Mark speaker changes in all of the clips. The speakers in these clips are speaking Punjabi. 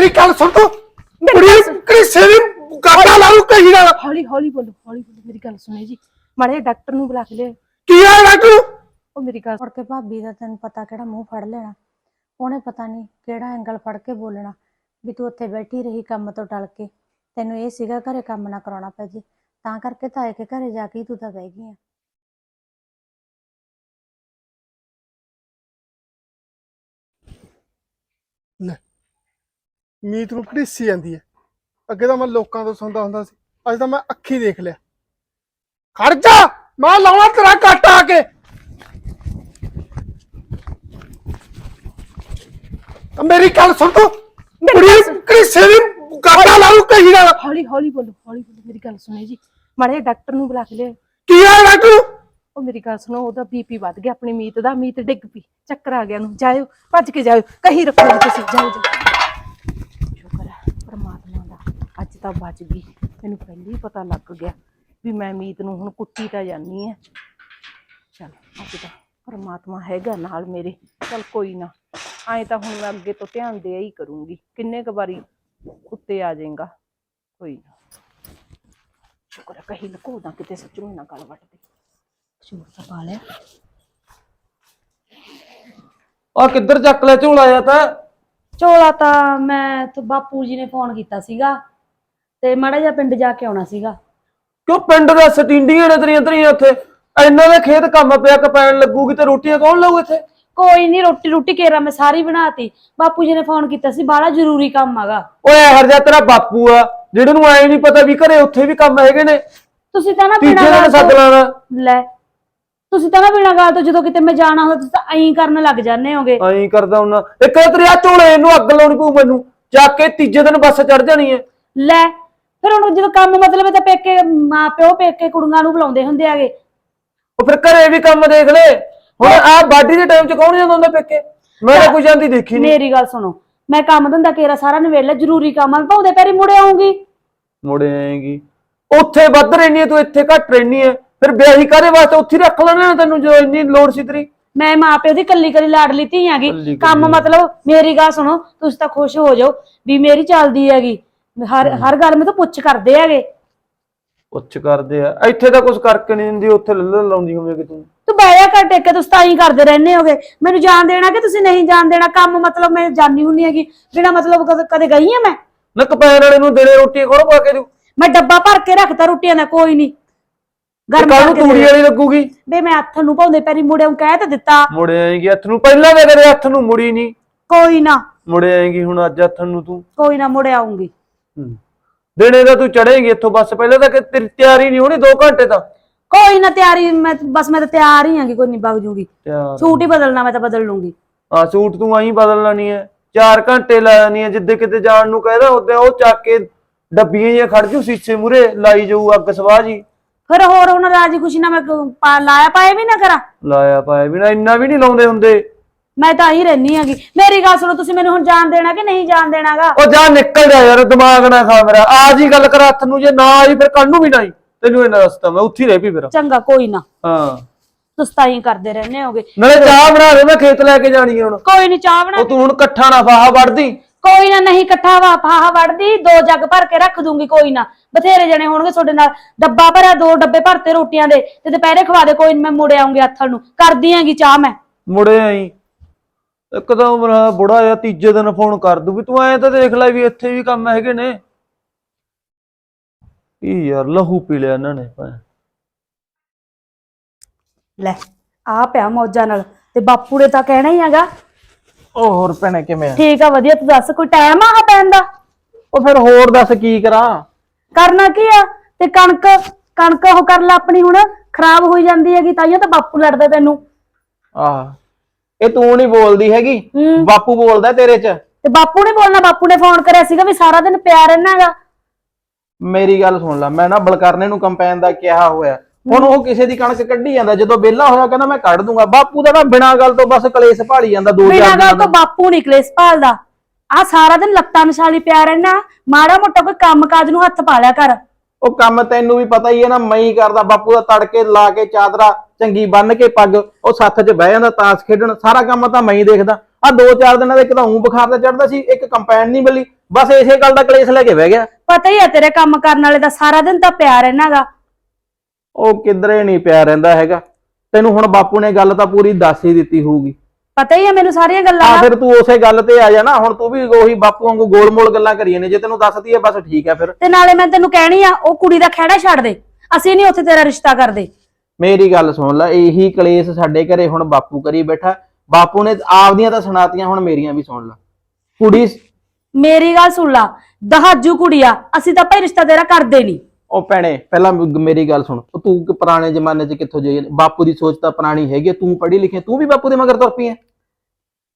Speaker 1: ਮੇਰੀ ਗੱਲ ਸੁਣ ਤੂੰ। ਕੁੜੀ ਕਿਹੜੀ ਸੇਵੀ ਗਾਟਾ ਲਾਉ ਕਹੀ ਨਾਲ
Speaker 2: ਹੌਲੀ ਹੌਲੀ ਬੋਲੋ ਹੌਲੀ ਬੋਲੋ ਮੇਰੀ ਗੱਲ ਸੁਣੇ ਜੀ। ਮਾੜੇ ਡਾਕਟਰ ਨੂੰ ਬੁਲਾ ਕੇ ਲਿਆਓ।
Speaker 1: ਕੀ ਆ ਡਾਕਟਰ
Speaker 2: ਉਹ ਮੇਰੀ ਗੱਲ
Speaker 3: ਮੁੜ ਕੇ ਭਾਬੀ ਦਾ ਤੈਨੂੰ ਪਤਾ ਕਿਹੜਾ ਮੂੰਹ ਫੜ ਲੈਣਾ। ਉਹਨੇ ਪਤਾ ਨਹੀਂ ਕਿਹੜਾ ਐਂਗਲ ਫੜ ਕੇ ਬੋਲਣਾ। ਵੀ ਤੂੰ ਉੱਥੇ ਬੈਠੀ ਰਹੀ ਕੰਮ ਤੋਂ ਟਲ ਕੇ। ਤੈਨੂੰ ਇਹ ਸੀਗਾ ਘਰੇ ਕੰਮ ਨਾ ਕਰਾਉਣਾ ਪੈ ਜੇ। ਤਾਂ ਕਰਕੇ ਤਾਂ ਆਏ ਕੇ ਘਰੇ ਜਾ ਕੇ ਹੀ ਤੂੰ ਤਾਂ ਬਹਿ ਗਈ ਆ।
Speaker 1: ਮੀਤ ਨੂੰ ਘੜੀਸੀ ਜਾਂਦੀ ਹੈ। ਅੱਗੇ ਤਾਂ ਮੈਂ ਲੋਕਾਂ ਤੋਂ ਸੁਣਦਾ ਹੁੰਦਾ ਸੀ। ਅੱਜ ਤਾਂ ਮੈਂ ਅੱਖੀ ਦੇਖ ਲਿਆ। ਖੜ ਜਾ! ਮੈਂ ਲਾਉਣਾ ਤੇਰਾ ਕੱਟ ਆ ਕੇ। ਆ ਮੇਰੀ ਗੱਲ ਸੁਣ ਤੂੰ। ਕੁੜੀ ਕਿਹੜੀ ਸੇਵੀ ਗਾਟਾ ਲਾਉ ਕਹੀ ਨਾਲ
Speaker 2: ਹੌਲੀ ਹੌਲੀ ਬੋਲੋ ਹੌਲੀ ਬੋਲੋ। ਮੇਰੀ ਗੱਲ ਸੁਣੇ ਜੀ। ਮਾੜੇ ਡਾਕਟਰ ਨੂੰ ਬੁਲਾ ਕੇ ਲਿਆਓ।
Speaker 1: ਕੀ ਆ ਡਾਕਟਰ
Speaker 2: ਉਹ ਮੇਰੀ ਗੱਲ ਸੁਣੋ ਉਹਦਾ ਬੀਪੀ ਵੱਧ ਗਿਆ। ਆਪਣੀ ਮੀਤ ਦਾ ਮੀਤ ਡਿੱਗ ਪਈ। ਚੱਕਰ ਆ ਗਿਆ ਨੂੰ ਜਾਇਓ ਭੱਜ ਕੇ ਜਾਇਓ। ਕਹੀ ਰੱਖੋ ਤੁਸੀਂ। ਸ਼ੁਕਰ ਹੈ ਪਰਮਾਤਮਾ ਦਾ। ਅੱਜ ਤਾਂ ਬਚ ਗਈ। ਮੈਨੂੰ ਪਹਿਲਾਂ ਹੀ ਪਤਾ ਲੱਗ ਗਿਆ ਵੀ ਮੈਂ ਮੀਤ ਨੂੰ ਹੁਣ ਕੁੱਟੀ ਤਾਂ ਜਾਨੀ ਹੈ। ਚਲ, ਅੱਜ ਤਾਂ ਪਰਮਾਤਮਾ ਹੈਗਾ ਨਾਲ ਮੇਰੇ। ਚਲ ਕੋਈ ਨਾ, ਐਂ ਤਾਂ ਹੁਣ ਮੈਂ ਅੱਗੇ ਤੋਂ ਧਿਆਨ ਦੇ ਹੀ ਕਰੂੰਗੀ। ਕਿੰਨੇ ਕੁ ਵਾਰੀ ਉੱਤੇ ਆ ਜਾਏਗਾ। ਕੋਈ ਨਾ। ਸ਼ੁਕਰ ਹੈ ਕਹੀ ਲਕੋਦਾ ਕਿਤੇ ਸੱਚੂ ਨਾ ਗੱਲ ਵੱਟਦੇ। ਸ਼ੁਕਰ ਤਾਂ ਪਾ ਲਿਆ।
Speaker 4: ਆ ਕਿੱਧਰ ਚੱਕ ਲੈ ਝੋਲਾ ਜਾਂ ਤਾਂ?
Speaker 3: ਝੋਲਾ ਤਾਂ ਮੈਂ ਤੇ ਬਾਪੂ ਜੀ ਨੇ ਫੋਨ ਕੀਤਾ ਸੀਗਾ ਤੇ ਮਾੜਾ ਜਿਹਾ ਪਿੰਡ ਜਾ ਕੇ ਆਉਣਾ ਸੀਗਾ।
Speaker 4: ਕਿਉਂ ਪਿੰਡ ਦਾ ਸਟਿੰਡੀਆਂ ਨੇ ਤੇਰੀਆਂ ਤੇਰੀਆਂ ਉੱਥੇ? ਇਹਨਾਂ ਦੇ ਖੇਤ ਕੰਮ ਪਿਆ ਕਪੈਣ ਲੱਗੂਗੀ ਤੇ ਰੋਟੀਆਂ ਕੌਣ ਲਾਊ ਇੱਥੇ?
Speaker 3: ਕੋਈ ਨਹੀਂ ਰੋਟੀ ਰੋਟੀ ਕੇਰਾ ਮੈਂ ਸਾਰੀ ਬਣਾਤੀ। ਬਾਪੂ ਜੀ ਨੇ ਫੋਨ ਕੀਤਾ ਸੀ ਬਾਹਲਾ ਜ਼ਰੂਰੀ ਕੰਮ ਹੈਗਾ
Speaker 4: ਓਏ ਹਰ ਜਾ ਤੇਰਾ ਬਾਪੂ ਆ ਜਿਹੜੇ ਨੂੰ ਐ ਨਹੀਂ ਪਤਾ ਵੀ ਘਰੇ ਉੱਥੇ ਵੀ ਕੰਮ ਹੈਗੇ ਨੇ।
Speaker 3: ਤੁਸੀਂ ਤਾਂ ਨਾ
Speaker 4: ਤੀਜੇ
Speaker 3: ਬਿਨਾਂ
Speaker 4: ਦਿਨ
Speaker 3: ਗੱਲ
Speaker 4: ਸੱਦ
Speaker 3: ਤੋਂ
Speaker 4: ਲਾਣਾ।
Speaker 3: ਲੈ ਤੁਸੀਂ ਤਾਂ ਨਾ ਬਿਨਾਂ ਗੱਲ ਤੋਂ ਜਦੋਂ ਕਿਤੇ ਮੈਂ ਜਾਣਾ ਹੁੰਦਾ ਤੁਸੀਂ ਤਾਂ ਐਂ ਕਰਨ ਲੱਗ ਜਾਂਦੇ ਹੋਗੇ।
Speaker 4: ਐਂ ਕਰਦਾ ਹੁੰਨਾ ਇੱਕ ਤੇਰੇ ਆ ਝੋਲੇ ਨੂੰ ਅੱਗ ਲਾਉਣੀ ਪਊ ਮੈਨੂੰ। ਚੱਕ ਕੇ ਤੀਜੇ ਦਿਨ ਬੱਸ ਚੜ ਜਾਣੀ ਐ।
Speaker 3: ਲੈ ਫਿਰ ਹੁਣ ਜਦੋਂ ਕੰਮ ਮਤਲਬ ਹੈ ਤਾਂ ਪੇਕੇ ਮਾਂ ਪਿਓ ਪੇਕੇ ਕੁੜੀਆਂ ਨੂੰ ਬੁਲਾਉਂਦੇ ਹੁੰਦੇ ਆਗੇ
Speaker 4: ਉਹ ਫਿਰ ਘਰੇ ਵੀ ਕੰਮ ਦੇਖ ਲੈ। ਹੁਣ ਆ ਬਾਡੀ ਦੇ ਟਾਈਮ ਚ ਕੌਣ ਜਾਂਦਾ ਹੁੰਦਾ ਪੇਕੇ? ਮੈਂ ਤਾਂ ਕੋਈ ਜਾਂਦੀ ਦੇਖੀ ਨਹੀਂ
Speaker 3: ਮੇਰੀ ਗੱਲ ਸੁਣੋ। ਮੈਂ ਕੰਮ ਧੰਦਾ ਕੇਰਾ ਸਾਰਾ ਨਵੇੜ ਜ਼ਰੂਰੀ ਕੰਮ ਆ। ਭਾਉਂਦੇ ਪੈਰੀ ਮੁੜੇ ਆਉਂਗੀ
Speaker 4: ਮੁੜੇ ਆਏਗੀ। ਉੱਥੇ ਵੱਧ ਰਹਿਨੀ ਐ ਤੂੰ ਇੱਥੇ ਘੱਟ ਰਹਿਨੀ ਐ। ਫਿਰ ਵਿਆਹੀ ਕਾਦੇ ਵਾਸਤੇ? ਉੱਥੇ ਹੀ ਰੱਖ ਲੈਣਾ ਤੈਨੂੰ ਜੋ ਇੰਨੀ ਲੋੜ ਸੀ ਤੇਰੀ।
Speaker 3: ਮੈਂ ਮਾਂ ਪਿਓ ਦੀ ਕੱਲੀ ਕੱਲੀ ਲਾਡਲੀ ਧੀ
Speaker 4: ਕੱਲੀ
Speaker 3: ਕੰਮ ਮਤਲਬ ਮੇਰੀ ਗੱਲ ਸੁਣੋ ਤੁਸੀਂ ਤਾਂ ਖੁਸ਼ ਹੋ ਜਾਓ ਵੀ ਮੇਰੀ ਚੱਲਦੀ ਹੈਗੀ। ਹਰ ਹਰ ਗੱਲ ਮੈਂ ਤਾਂ ਪੁੱਛ ਕਰਦੇ ਹੈਗੇ।
Speaker 4: ਉੱਚ ਕਰਦੇ ਆ। ਇੱਥੇ ਤਾਂ ਕੁਝ ਕਰਕੇ ਨਹੀਂ ਦਿੰਦੀ ਉੱਥੇ ਲੱਲਣ ਲਾਉਂਦੀ ਹੋਵੇਗੀ ਤੂੰ।
Speaker 3: ਤੂੰ ਬੈਠਿਆ ਕਰ ਟੇਕੇ ਤੁਸੀਂ ਤਾਂ ਹੀ ਕਰਦੇ ਰਹਿੰਦੇ ਹੋਗੇ। ਮੈਨੂੰ ਜਾਣ ਦੇਣਾ ਕਿ ਤੁਸੀਂ ਨਹੀਂ ਜਾਣ ਦੇਣਾ? ਕੰਮ ਮਤਲਬ ਮੈਂ ਜਾਣੀ ਹੁੰਨੀ ਹੈਗੀ। ਬਿਨਾ ਮਤਲਬ ਕਦੇ ਗਈ ਆ ਮੈਂ।
Speaker 4: ਨਾ ਕਪੈਨ ਵਾਲੇ ਨੂੰ ਦੇਣੇ ਰੋਟੀ ਕੋਣ ਪਾ ਕੇ ਦੂ
Speaker 3: ਮੈਂ ਡੱਬਾ ਭਰ ਕੇ ਰੱਖਤਾ ਰੋਟੀਆਂ ਦਾ ਕੋਈ ਨਹੀਂ। ਗਰਮ
Speaker 4: ਕੱਲ ਨੂੰ
Speaker 3: ਕਰਕੇ
Speaker 4: ਤੂੜੀ ਵਾਲੀ ਲੱਗੂਗੀ।
Speaker 3: ਬੇ ਮੈਂ ਹੱਥ ਨੂੰ ਪਾਉਂਦੇ ਪੈਰੀ ਮੁੜਿਆ ਕਹਿ ਤਾਂ ਦਿੱਤਾ।
Speaker 4: ਮੁੜੇ ਆਏਗੀ ਹੱਥ ਨੂੰ ਪਹਿਲਾਂ ਤਾਂ ਕਦੇ ਹੱਥ ਨੂੰ ਮੁੜੀ ਨਹੀਂ
Speaker 3: ਕੋਈ ਨਾ।
Speaker 4: ਮੁੜੇ ਆਏਗੀ ਹੁਣ ਅੱਜ ਹੱਥ ਨੂੰ ਤੂੰ।
Speaker 3: ਕੋਈ ਨਾ ਮੁੜ ਆਉਂਗੀ।
Speaker 4: ਹੂੰ। ਦਿਨੇ ਦਾ ਤੂੰ ਚੜੇਂਗੀ ਇੱਥੋਂ ਬੱਸ ਪਹਿਲਾਂ ਤਾਂ ਕਿ ਤੇਰੀ ਤਿਆਰੀ ਨਹੀਂ ਹੋਣੀ 2 ਘੰਟੇ ਤਾਂ।
Speaker 3: ਕੋਈ ਨਾ ਤਿਆਰੀ ਮੈਂ ਬਸ ਮੈਂ ਤਾਂ ਤਿਆਰ ਹੀ ਆਂਗੀ ਕੋਈ ਨਹੀਂ ਵਗ ਜੂਗੀ।
Speaker 4: ਤਿਆਰ
Speaker 3: ਸੂਟ ਹੀ ਬਦਲਣਾ ਮੈਂ ਤਾਂ ਬਦਲ ਲੂੰਗੀ।
Speaker 4: ਆ ਸੂਟ ਤੂੰ ਆਈ ਬਦਲ ਲੈਣੀ ਹੈ 4 ਘੰਟੇ ਲੈਣੀ ਹੈ ਜਿੱਦੇ ਕਿਤੇ ਜਾਣ ਨੂੰ ਕਹਿਦਾ ਉਹਦੇ ਉਹ ਚੱਕ ਕੇ ਡੱਬੀਆਂ ਜਿਹੀਆਂ ਖੜ ਜੂ ਸੀਸੇ ਮੂਰੇ ਲਾਈ ਜਾਊ ਅੱਗ ਸਵਾਹ ਜੀ।
Speaker 3: ਫਿਰ ਹੋਰ ਹੁਣ ਰਾਜੀ ਖੁਸ਼ੀ ਨਾਲ ਮੈਂ ਪਾ- ਲਾਇਆ ਪਾਏ ਵੀ ਨਾ ਕਰਾਂ?
Speaker 4: ਲਾਇਆ ਪਾਇਆ ਵੀ ਨਾ ਇੰਨਾ ਵੀ ਨਹੀਂ ਲਾਉਂਦੇ ਹੁੰਦੇ।
Speaker 3: ਮੈਂ ਤਾਂ ਹੀ ਰਹਿਨੀ ਆਂਗੀ ਮੇਰੀ ਗੱਲ ਸੁਣੋ ਤੁਸੀਂ ਮੈਨੂੰ ਹੁਣ ਜਾਣ ਦੇਣਾ ਕਿ ਨਹੀਂ ਜਾਣ ਦੇਣਾਗਾ?
Speaker 4: ਉਹ ਜਾ ਨਿਕਲ ਜਾ ਯਾਰ ਦਿਮਾਗ ਨਾ ਖਾ ਮੇਰਾ। ਆ ਜੀ ਗੱਲ ਕਰ ਹੱਥ ਨੂੰ ਜੇ ਨਾ ਆਈ ਫਿਰ ਕੱਲ ਨੂੰ ਵੀ ਨਹੀਂ ਤੈਨੂੰ ਇਹਨਾਂ ਰਸਤਾ ਮੈਂ ਉੱਥੇ ਹੀ ਰਹਿ ਪਈ ਫਿਰ।
Speaker 3: ਚੰਗਾ ਕੋਈ ਨਾ।
Speaker 4: ਹਾਂ।
Speaker 3: ਤੁਸੀਂ ਤਾਂ ਹੀ ਕਰਦੇ ਰਹਿੰਦੇ ਹੋਗੇ।
Speaker 4: ਨਾਲੇ ਚਾਹ ਬਣਾ ਦੇ ਮੈਂ ਖੇਤ ਲੈ ਕੇ ਜਾਣੀ ਹੈ ਹੁਣ।
Speaker 3: ਕੋਈ ਨਹੀਂ ਚਾਹ ਬਣਾ
Speaker 4: ਉਹ ਤੂੰ ਹੁਣ ਇਕੱਠਾ ਨਾ ਫਾਹਾ ਵੜਦੀ
Speaker 3: ਕੋਈ ਨਾ ਨਹੀਂ ਇਕੱਠਾ ਵਾ ਫਾਹਾ ਵੜਦੀ ਦੋ ਜੱਗ ਭਰ ਕੇ ਰੱਖ ਦੂੰਗੀ ਕੋਈ ਨਾ। ਬਥੇਰੇ ਜਣੇ ਹੋਣਗੇ ਤੁਹਾਡੇ ਨਾਲ। ਡੱਬਾ ਭਰਿਆ ਦੋ ਡੱਬੇ ਭਰਤੇ ਰੋਟੀਆਂ ਦੇ ਤੇ ਦੁਪਹਿਰੇ ਖਵਾ ਦੇ ਕੋਈ ਨੀ ਮੈਂ ਮੁੜ ਆਉਂਗੀ ਹੱਥਾਂ ਨੂੰ। ਕਰਦੀ ਆਂਗੀ ਚਾਹ ਮੈਂ।
Speaker 4: ਮੁੜੇ ਆਈ। ਇੱਕ ਤਾਂ ਮੇਰਾ ਬੁੜਾ ਆ ਤੀਜੇ ਦਿਨ ਫੋਨ ਕਰ ਦੂ ਵੀ ਤੂੰ ਐਂ ਤਾਂ ਦੇਖ ਲੈ ਵੀ ਇੱਥੇ ਵੀ ਕੰਮ ਹੈਗੇ ਨੇ। ਕੀ ਯਾਰ ਲਹੂ ਪੀ ਲਿਆ ਇਹਨਾਂ ਨੇ ਭਾਵੇਂ।
Speaker 3: ਲੈ ਆ ਪਿਆ ਮੌਜਾਂ ਨਾਲ। ਤੇ ਬਾਪੂ ਨੇ ਤਾਂ ਕਹਿਣਾ ਹੀ ਹੈਗਾ
Speaker 5: ਉਹ ਹੋਰ ਭੈਣੇ ਕਿਵੇਂ ਆ?
Speaker 3: ਠੀਕ ਆ ਵਧੀਆ ਤੂੰ ਦੱਸ ਕੋਈ ਟਾਈਮ ਆ ਪੈਣ ਦਾ?
Speaker 5: ਉਹ ਫਿਰ ਹੋਰ ਦੱਸ ਕੀ ਕਰਾਂ?
Speaker 3: ਕਰਨਾ ਕੀ ਆ? ਤੇ ਕਣਕ ਕਣਕ ਉਹ ਕਰ ਲੈ ਆਪਣੀ ਹੁਣ ਖਰਾਬ ਹੋਈ ਜਾਂਦੀ ਹੈਗੀ ਤਾਈਓ ਤਾਂ ਬਾਪੂ ਲੜਦਾ ਤੈਨੂੰ।
Speaker 5: ਆਹ ਇਹ ਤੂੰ ਨਹੀਂ ਬੋਲਦੀ ਹੈਗੀ
Speaker 3: ਹੂੰ।
Speaker 5: ਬਾਪੂ ਬੋਲਦਾ ਤੇਰੇ 'ਚ।
Speaker 3: ਤੇ ਬਾਪੂ ਨੇ ਬੋਲਣਾ ਬਾਪੂ ਨੇ ਫੋਨ ਕਰਿਆ ਸੀਗਾ ਵੀ ਸਾਰਾ ਦਿਨ ਪਿਆ ਰਹਿਣਾ ਹੈਗਾ।
Speaker 5: ਮੇਰੀ ਗੱਲ ਸੁਣ ਲੈ ਮੈਂ ਨਾ ਬਲਕਰਨੇ ਨੂੰ ਕੰਪੈਨ ਦਾ ਕਿਹਾ ਹੋਇਆ। ਹੁਣ ਉਹ ਕਿਸੇ ਦੀ ਕਣਕ ਕੱਢੀ ਜਾਂਦਾ ਜਦੋਂ ਵਿਹਲਾ ਹੋਇਆ ਕਹਿੰਦਾ ਮੈਂ ਕੱਢ ਦੂੰਗਾ। ਬਾਪੂ ਦਾ ਨਾ ਬਿਨਾਂ ਗੱਲ ਤੋਂ ਬਸ ਕਲੇਸ਼ ਭਾਲੀ ਜਾਂਦਾ ਦੋ
Speaker 3: ਬਿਨਾਂ
Speaker 5: ਚਾਰ
Speaker 3: ਗੱਲ
Speaker 5: ਦਿਨਾਂ
Speaker 3: ਤੋਂ
Speaker 5: ਦਾ।
Speaker 3: ਬਾਪੂ ਨਿਕਲੇ ਭਾਲਦਾ। ਆ ਸਾਰਾ ਦਿਨ ਲੱਤਾਂ ਨਸ਼ਾਲੀ ਪਿਆ ਰਹਿਣਾ ਮਾੜਾ ਮੋਟਾ ਕੋਈ ਕੰਮ ਕਾਜ ਨੂੰ ਹੱਥ ਪਾ ਲਿਆ ਕਰ।
Speaker 5: ਉਹ ਕੰਮ ਤੈਨੂੰ ਵੀ ਪਤਾ ਹੀ ਹੈ ਨਾ ਮੈਂ ਹੀ ਕਰਦਾ ਬਾਪੂ ਦਾ ਤੜਕੇ ਲਾ ਕੇ ਚਾਦਰਾ ਚੰਗੀ ਬੰਨ ਕੇ ਪੱਗ ਉਹ ਸੱਥ 'ਚ ਬਹਿ ਜਾਂਦਾ ਤਾਸ਼ ਖੇਡਣ ਸਾਰਾ ਕੰਮ ਤਾਂ ਮੈਂ ਹੀ ਦੇਖਦਾ। ਆ ਦੋ ਚਾਰ ਦਿਨਾਂ ਦਾ ਇੱਕ ਤਾਂ ਉਂ ਬੁਖਾਰ ਦਾ ਚੜਦਾ ਸੀ ਇੱਕ ਕੰਪੈਨ ਨਹੀਂ ਮਿਲੀ ਬਸ ਇਸੇ ਗੱਲ ਦਾ ਕਲੇਸ਼ ਲੈ ਕੇ ਬਹਿ ਗਿਆ।
Speaker 3: ਪਤਾ ਹੀ ਆ ਤੇਰੇ ਕੰਮ ਕਰਨ ਵਾਲੇ ਦਾ ਸਾਰਾ ਦਿਨ ਤਾਂ ਪਿਆ ਰਹਿਣਾਗਾ।
Speaker 5: ਉਹ ਕਿਧਰੇ ਨਹੀਂ ਪਿਆ ਰਹਿੰਦਾ ਹੈਗਾ। ਤੈਨੂੰ ਹੁਣ ਬਾਪੂ ਨੇ ਗੱਲ ਤਾਂ ਪੂਰੀ ਦੱਸ ਹੀ ਦਿੱਤੀ ਹੋਊਗੀ।
Speaker 3: ਪਤਾ ਹੀ ਆ ਮੈਨੂੰ ਸਾਰੀਆਂ ਗੱਲਾਂ
Speaker 5: ਆ
Speaker 3: ਦਾ।
Speaker 5: ਫਿਰ ਤੂੰ ਉਸੇ ਗੱਲ ਤੇ ਆ ਜਾ ਨਾ ਹੁਣ ਤੂੰ ਵੀ ਉਹੀ ਬਾਪੂ ਵਾਂਗੂ ਗੋਲ-ਮੋਲ ਗੱਲਾਂ ਕਰੀਏ ਨੇ ਜੇ ਤੈਨੂੰ ਦੱਸਦੀ ਹੈ ਬਸ ਠੀਕ ਹੈ ਫਿਰ।
Speaker 3: ਤੇ ਨਾਲੇ ਮੈਂ ਤੈਨੂੰ ਕਹਿਣੀ ਆ ਉਹ ਕੁੜੀ ਦਾ ਖਹਿੜਾ ਛੱਡ ਦੇ। ਅਸੀਂ ਨਹੀਂ ਉੱਥੇ ਤੇਰਾ ਰਿਸ਼ਤਾ ਕਰਦੇ।
Speaker 5: ਮੇਰੀ ਗੱਲ ਸੁਣ ਲੈ ਇਹੀ ਕਲੇਸ਼ ਸਾਡੇ ਘਰੇ ਹੁਣ ਬਾਪੂ ਕਰੀ ਬੈਠਾ। ਬਾਪੂ ਨੇ ਆਪਦੀਆਂ ਤਾਂ ਸੁਣਾਤੀਆਂ ਹੁਣ ਮੇਰੀਆਂ ਵੀ ਸੁਣ ਲੈ। ਕੁੜੀ
Speaker 3: ਮੇਰੀ ਗੱਲ ਸੁਣ ਲਾ ਦਹਾਜੂ ਕੁੜੀ ਆ ਅਸੀਂ ਤਾਂ ਭਾਈ ਰਿਸ਼ਤਾ ਤੇਰਾ ਕਰਦੇ ਨਹੀਂ।
Speaker 5: ਉਹ ਭੈਣੇ ਪਹਿਲਾਂ ਮੇਰੀ ਗੱਲ ਸੁਣ। ਤੂੰ ਪੁਰਾਣੇ ਜ਼ਮਾਨੇ 'ਚ ਕਿੱਥੋਂ ਜਾਈ ਬਾਪੂ ਦੀ ਸੋਚ ਤਾਂ ਪੁਰਾਣੀ ਹੈਗੀ ਤੂੰ ਪੜ੍ਹੀ ਲਿਖੀ ਤੂੰ ਵੀ ਬਾਪੂ ਦੇ ਮਗਰ ਤੁਰ ਪਈ ਹੈ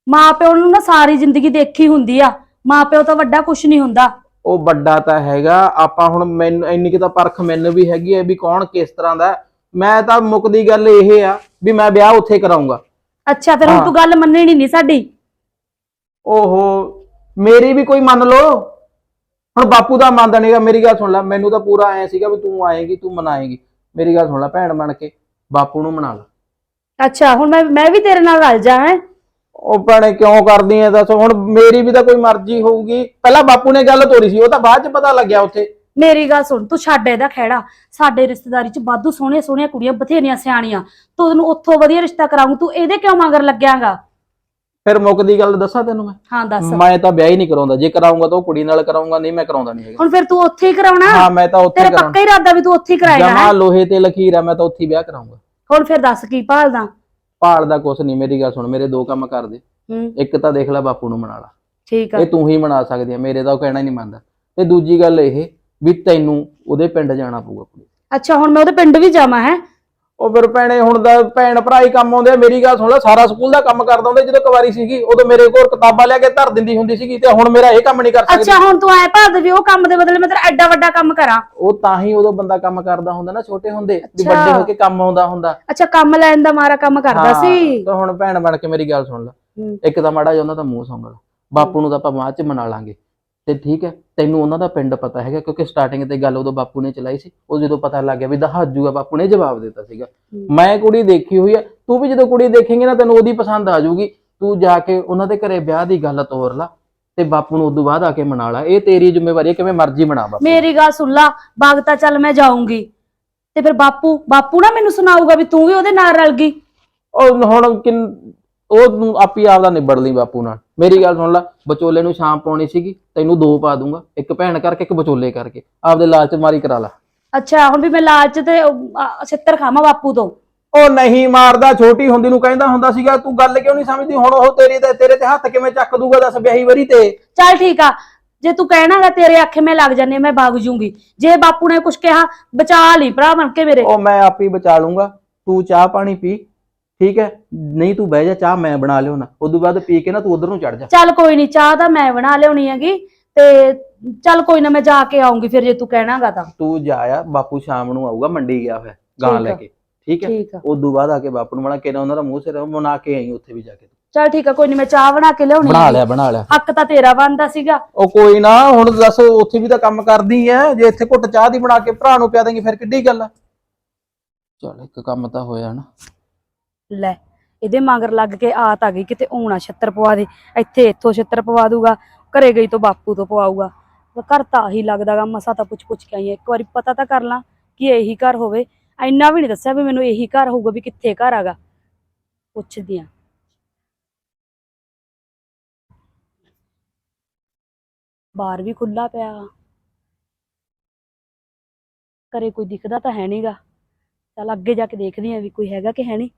Speaker 3: ਮਾਂ ਪਿਓ ਨੂੰ ਨਾ ਸਾਰੀ ਜ਼ਿੰਦਗੀ ਦੇਖੀ ਹੁੰਦੀ ਆ। ਮਾਂ ਪਿਓ ਤਾਂ ਵੱਡਾ ਕੁਝ ਨਹੀਂ ਹੁੰਦਾ।
Speaker 5: ਉਹ ਵੱਡਾ ਤਾਂ ਹੈਗਾ ਆਪਾਂ ਹੁਣ ਮੈਨੂੰ ਇੰਨੀ ਕਿ ਤਾਂ ਪਰਖ ਮੈਨੂੰ ਵੀ ਹੈਗੀ ਹੈ ਵੀ ਕੌਣ ਕਿਸ ਤਰ੍ਹਾਂ ਦਾ। ਮੈਂ ਤਾਂ ਮੁੱਕਦੀ ਗੱਲ ਇਹ ਆ ਵੀ ਮੈਂ ਵਿਆਹ ਉੱਥੇ ਕਰਾਉਂਗਾ
Speaker 3: ਅੱਛਾ ਫਿਰ ਹੁਣ। ਤੂੰ ਗੱਲ ਮੰਨਣੀ ਨਹੀਂ ਸਾਡੀ।
Speaker 5: ਓਹੋ ਮੇਰੀ ਵੀ ਕੋਈ ਮੰਨ ਲਓ। ਹੁਣ ਬਾਪੂ ਦਾ ਮੰਨਦਾ ਨਹੀਂਗਾ ਮੇਰੀ ਗੱਲ ਸੁਣ ਲੈ ਮੈਨੂੰ ਤਾਂ ਪੂਰਾ ਐ ਸੀਗਾ ਵੀ ਤੂੰ ਆਏਗੀ ਤੂੰ ਮਨਾਏਗੀ। ਮੇਰੀ ਗੱਲ ਸੁਣ ਲੈ ਭੈਣ ਬਣ ਕੇ ਬਾਪੂ ਨੂੰ ਮਨਾ ਲੈ।
Speaker 3: ਅੱਛਾ ਹੁਣ ਮੈਂ ਮੈਂ ਵੀ ਤੇਰੇ ਨਾਲ ਰਲ ਜਾ ਹੈਂ?
Speaker 5: ਉਹ ਭੈਣੇ ਕਿਉਂ ਕਰਦੀ ਐ ਦੱਸ ਹੁਣ ਮੇਰੀ ਵੀ ਤਾਂ ਕੋਈ ਮਰਜ਼ੀ ਹੋਊਗੀ। ਪਹਿਲਾਂ ਬਾਪੂ ਨੇ ਗੱਲ ਤੋਰੀ ਸੀ ਉਹ ਤਾਂ ਬਾਅਦ ਚ ਪਤਾ ਲੱਗਿਆ ਉੱਥੇ।
Speaker 3: ਮੇਰੀ ਗੱਲ ਸੁਣ ਤੂੰ ਛੱਡ ਇਹਦਾ ਖਹਿੜਾ। ਸਾਡੇ ਰਿਸ਼ਤੇਦਾਰੀ ਚ ਵਾਧੂ ਸੋਹਣੀਆਂ ਸੋਹਣੀਆਂ ਕੁੜੀਆਂ ਬਥੇਰੀਆਂ ਸਿਆਣੀਆਂ। ਤੂੰ ਉਹਨੂੰ ਉੱਥੋਂ ਵਧੀਆ ਰਿਸ਼ਤਾ ਕਰਾਉਂ ਤੂੰ ਇਹਦੇ ਕਿਉਂ ਮਗਰ ਲੱਗਿਆਗਾ?
Speaker 5: ਫਿਰ ਮੁੱਕਦੀ ਗੱਲ ਦੱਸਾਂ ਤੈਨੂੰ ਮੈਂ?
Speaker 3: ਹਾਂ ਦੱਸ।
Speaker 5: ਮੈਂ ਤਾਂ ਵਿਆਹ ਹੀ ਨਹੀਂ ਕਰਾਉਂਦਾ। ਜੇ ਕਰਾਉਂਗਾ ਤਾਂ ਉਹ ਕੁੜੀ ਨਾਲ ਕਰਾਉਂਗਾ ਨਹੀਂ ਮੈਂ ਕਰਾਉਂਦਾ ਨਹੀਂ ਹੈਗਾ।
Speaker 3: ਹੁਣ ਫਿਰ ਤੂੰ ਉੱਥੇ ਹੀ ਕਰਾਉਣਾ?
Speaker 5: ਹਾਂ ਮੈਂ ਤਾਂ ਉੱਥੇ
Speaker 3: ਤੇਰਾ ਪੱਕਾ ਹੀ ਇਰਾਦਾ ਵੀ ਤੂੰ ਉੱਥੇ ਹੀ ਕਰਾਏਗਾ
Speaker 5: ਜਮਾ? ਲੋਹੇ ਤੇ ਲਖੀਰ ਆ ਮੈਂ ਤਾਂ ਉੱਥੇ ਹੀ ਵਿਆਹ ਕਰਾਉਂਗਾ।
Speaker 3: ਹੁਣ ਫਿਰ ਦੱਸ ਕੀ ਭਾਲਦਾ?
Speaker 5: ਭਾਲ ਦਾ ਕੁਛ ਨਹੀਂ ਮੇਰੀ ਗੱਲ ਸੁਣ ਮੇਰੇ ਦੋ ਕੰਮ ਕਰ ਦੇ।
Speaker 3: ਹੂੰ।
Speaker 5: ਇੱਕ ਤਾਂ ਦੇਖ ਲੈ ਬਾਪੂ ਨੂੰ ਮਨਾ ਲਾ।
Speaker 3: ਠੀਕ ਆ।
Speaker 5: ਇਹ ਤੂੰ ਹੀ ਮਨਾ ਸਕਦੀ ਆ ਮੇਰੇ ਤਾਂ ਉਹ ਕਹਿਣਾ ਹੀ ਨਹੀਂ ਮੰਨਦਾ। ਤੇ ਦੂਜੀ ਗੱਲ ਇਹ ਵੀ ਤੈਨੂੰ ਉਹਦੇ ਪਿੰਡ ਜਾਣਾ ਪਊਗਾ ਕੁੜੀ।
Speaker 3: ਅੱਛਾ ਹੁਣ ਮੈਂ ਉਹਦੇ ਪਿੰਡ ਵੀ ਜਾਵਾਂ ਹੈ?
Speaker 5: ਉਹ ਫਿਰ ਭੈਣੇ ਹੁਣ ਦਾ ਭੈਣ ਭਰਾ ਹੀ ਕੰਮ ਆਉਂਦੇ ਆ। ਮੇਰੀ ਗੱਲ ਸੁਣ ਲੈ ਸਾਰਾ ਸਕੂਲ ਦਾ ਕੰਮ ਕਰਦਾ ਹੁੰਦਾ ਜਦੋਂ ਕੁਵਾਰੀ ਸੀਗੀ ਉਦੋਂ ਮੇਰੇ ਕੋਲ ਕਿਤਾਬਾਂ ਲਿਆ ਕੇ ਧਰ ਦਿੰਦੀ ਹੁੰਦੀ ਸੀਗੀ ਤੇ ਹੁਣ ਮੇਰਾ ਇਹ ਕੰਮ ਨਹੀਂ ਕਰ ਸਕਦੀ।
Speaker 3: ਅੱਛਾ ਹੁਣ ਤੂੰ ਐ ਭਾਲਦੇ ਵੀ ਉਹ ਕੰਮ ਦੇ ਬਦਲੇ ਮੈਂ ਤੇਰਾ ਐਡਾ ਵੱਡਾ ਕੰਮ ਕਰਾਂ।
Speaker 5: ਉਹ ਤਾਂ ਹੀ ਉਦੋਂ ਬੰਦਾ ਕੰਮ ਕਰਦਾ ਹੁੰਦਾ ਨਾ ਛੋਟੇ ਹੁੰਦੇ ਵੀ। ਵੱਡੇ ਹੋ ਕੇ ਕੰਮ ਆਉਂਦਾ ਹੁੰਦਾ।
Speaker 3: ਅੱਛਾ ਕੰਮ ਲੈਣ ਦਾ ਮਾਰਾ ਕੰਮ ਕਰਦਾ ਸੀ।
Speaker 5: ਤਾਂ ਹੁਣ ਭੈਣ ਬਣ ਕੇ ਮੇਰੀ ਗੱਲ ਸੁਣ ਲੈ। ਇੱਕ ਤਾਂ ਮਾੜਾ ਜਿਹਾ ਉਹਨਾਂ ਦਾ ਮੂੰਹ ਸੰਗਲ ਬਾਪੂ ਨੂੰ ਤਾਂ ਆਪਾਂ ਬਾਅਦ ਚ ਮਨਾ ਲਾਂਗੇ। ਤੇ ਠੀਕ ਹੈ ਤੈਨੂੰ ਉਹਨਾਂ ਦਾ ਪਿੰਡ ਪਤਾ ਹੈਗਾ ਕਿਉਂਕਿ ਸਟਾਰਟਿੰਗ ਤੇ ਗੱਲ ਉਦੋਂ ਬਾਪੂ ਨੇ ਚਲਾਈ ਸੀ ਉਹ ਜਦੋਂ ਪਤਾ ਲੱਗ ਗਿਆ ਵੀ ਦਹਾਜੂਗਾ ਬਾਪੂ ਨੇ ਜਵਾਬ ਦਿੱਤਾ ਸੀਗਾ। ਮੈਂ ਕੁੜੀ ਦੇਖੀ ਹੋਈ ਆ ਤੂੰ ਵੀ ਜਦੋਂ ਕੁੜੀ ਦੇਖੇਂਗੀ ਨਾ ਤੈਨੂੰ ਉਹਦੀ ਪਸੰਦ ਆ ਜਾਊਗੀ। ਤੂੰ ਜਾ ਕੇ ਉਹਨਾਂ ਦੇ ਘਰੇ ਵਿਆਹ ਦੀ ਗੱਲ ਤੋਰ ਲਾ ਤੇ ਬਾਪੂ ਨੂੰ ਉਦੋਂ ਬਾਅਦ ਆ ਕੇ ਮਨਾ ਲਾ। ਇਹ ਤੇਰੀ ਜ਼ਿੰਮੇਵਾਰੀ ਹੈ ਕਿਵੇਂ ਮਰਜ਼ੀ ਮਨਾ ਬਾਪੂ।
Speaker 3: ਮੇਰੀ ਗੱਲ ਸੁਣ ਲਾ ਬਾਗ ਤਾਂ ਚੱਲ ਮੈਂ ਜਾਊਂਗੀ। ਤੇ ਫਿਰ ਬਾਪੂ ਬਾਪੂ ਨਾ ਮੈਨੂੰ ਸੁਣਾਊਗਾ ਵੀ ਤੂੰ ਵੀ ਉਹਦੇ ਨਾਲ ਰਲ ਗਈ।
Speaker 5: ਉਹ ਹੁਣ ਕਿੰਨ ਉਹ ਨੂੰ ਆਪੀ ਆਪਦਾ ਨਿਬੜ ਲਈ ਬਾਪੂ ਨਾਲ। ਮੇਰੀ ਗੱਲ ਸੁਣ ਲੈ ਵਿਚੋਲੇ ਨੂੰ ਸ਼ਾਮ ਪਾਉਣੀ ਸੀਗੀ ਤੈਨੂੰ ਦੋ ਪਾ ਦੂੰਗਾ ਇੱਕ ਭੈਣ ਕਰਕੇ ਇੱਕ ਵਿਚੋਲੇ ਕਰਕੇ। ਆਪਦੇ ਲਾਲਚ ਮਾਰੀ ਕਰਾ ਲਾ।
Speaker 3: ਅੱਛਾ ਹੁਣ ਵੀ ਮੈਂ ਲਾਲਚ ਤੇ ਛਿੱਤਰ ਖਾਵਾਂ ਬਾਪੂ ਤੋਂ?
Speaker 5: ਉਹ ਨਹੀਂ ਮਾਰਦਾ ਛੋਟੀ ਹੁੰਦੀ ਨੂੰ ਕਹਿੰਦਾ ਹੁੰਦਾ ਸੀਗਾ ਤੂੰ ਗੱਲ ਕਿਉਂ ਨਹੀਂ ਸਮਝਦੀ? ਹੁਣ ਉਹ ਤੇਰੀ ਤੇ ਤੇਰੇ ਤੇ ਹੱਥ ਕਿਵੇਂ ਚੱਕ ਦੂਗਾ ਦੱਸ ਵਿਆਹੀ ਵਰੀ ਤੇ।
Speaker 3: ਚੱਲ ਠੀਕ ਆ। ਜੇ ਤੂੰ ਕਹਿਣਾਗਾ ਤੇਰੇ ਅੱਖੇ ਮੈਂ ਲੱਗ ਜਾਨੇ ਮੈਂ ਵਗ ਜੂੰਗੀ। ਜੇ ਬਾਪੂ ਨੇ ਕੁਝ ਕਿਹਾ ਬਚਾ ਲਈ ਭਰਾ ਬਣ ਕੇ ਮੇਰੇ।
Speaker 5: ਉਹ ਮੈਂ ਆਪ ਹੀ ਬਚਾ ਲੂੰਗਾ। ਤੂੰ ਚਾਹ ਪਾਣੀ ਪੀ ਠੀਕ ਹੈ? ਨਹੀਂ ਤੂੰ ਬਹਿ ਜਾ ਚਾਹ ਮੈਂ ਬਣਾ ਲਿਓਨਾ ਉਦੋਂ ਬਾਅਦ ਪੀ ਕੇ ਨਾ ਤੂੰ ਉਧਰ ਨੂੰ ਚੜ ਜਾ।
Speaker 3: ਚੱਲ ਕੋਈ ਨਹੀਂ ਚਾਹ ਤਾਂ ਮੈਂ ਬਣਾ ਲਿਆਉਣੀ ਹੈਗੀ ਤੇ ਚੱਲ ਕੋਈ ਨਾ ਮੈਂ ਜਾ ਕੇ ਆਉਂਗੀ ਫਿਰ ਜੇ ਤੂੰ ਕਹਿਣਾਗਾ ਤਾਂ।
Speaker 5: ਤੂੰ ਜਾ ਆ ਬਾਪੂ ਸ਼ਾਮ ਨੂੰ ਆਊਗਾ ਮੰਡੀ ਗਿਆ ਹੋਇਆ ਗਾਂ ਲੈ। ਕੇ। ਠੀਕ ਹੈ? ਉਦੋਂ ਬਾਅਦ ਆ ਕੇ ਬਾਪੂ ਨੂੰ ਬਣਾ ਕੇ ਨਾ ਉਹਨਾਂ ਦਾ ਮੂੰਹ ਸਿਰ ਮਨਾ ਕੇ ਆਈ ਉੱਥੇ ਵੀ ਜਾ ਕੇ।
Speaker 3: ਚੱਲ ਠੀਕ ਆ ਕੋਈ ਨਹੀਂ ਮੈਂ ਚਾਹ ਬਣਾ ਕੇ ਲਿਆਉਣੀ
Speaker 5: ਬਣਾ। ਲਿਆ ਬਣਾ ਲਿਆ।
Speaker 3: ਹੱਕ ਤਾਂ ਤੇਰਾ ਬਣਦਾ ਸੀਗਾ।
Speaker 5: ਉਹ ਕੋਈ ਨਾ ਹੁਣ ਦੱਸ ਉੱਥੇ ਵੀ ਤਾਂ ਕੰਮ ਕਰਦੀ ਐ ਜੇ ਇੱਥੇ ਘੁੱਟ ਚਾਹ ਦੀ ਬਣਾ ਕੇ ਭਰਾ ਨੂੰ ਪਿਆ ਦੇਂਗੀ ਫਿਰ ਕਿੱਡੀ ਗੱਲ ਆ? ਚਲ ਇੱਕ ਕੰਮ ਤਾਂ ਹੋਇਆ ਨਾ।
Speaker 3: ਲੈ, ਇਹਦੇ ਮਗਰ ਲੱਗ ਕੇ ਆਤ ਆ ਗਈ, ਕਿਤੇ ਊਣਾ ਛੱਤਰ ਪਵਾ ਦੇ, ਇੱਥੇ ਇੱਥੋਂ ਛੱਤਰ ਪਵਾ ਦੂਗਾ, ਘਰੇ ਗਈ ਤੋਂ ਬਾਪੂ ਤੋਂ ਪਵਾਊਗਾ। ਘਰ ਤਾਂ ਆਹੀ ਲੱਗਦਾਗਾ, ਮਸਾ ਤਾਂ ਪੁੱਛ ਪੁੱਛ ਕੇ ਆਈ ਇੱਕ ਵਾਰੀ ਪਤਾ ਤਾਂ ਕਰ ਲਾਂ ਕਿ ਇਹੀ ਘਰ ਹੋਵੇ। ਇੰਨਾ ਵੀ ਨਹੀਂ ਦੱਸਿਆ ਵੀ ਮੈਨੂੰ ਇਹੀ ਘਰ ਹੋਊਗਾ ਵੀ ਕਿੱਥੇ ਘਰ ਆਗਾ। ਪੁੱਛਦੀ ਆ। ਬਾਹਰ ਵੀ ਖੁੱਲਾ ਪਿਆ ਘਰੇ ਕੋਈ ਦਿਖਦਾ ਤਾਂ ਹੈ ਨਹੀਂਗਾ ਚੱਲ ਅੱਗੇ ਜਾ ਕੇ ਦੇਖਦੀ ਆ ਵੀ ਕੋਈ ਹੈਗਾ ਕਿ ਹੈ ਨਹੀਂ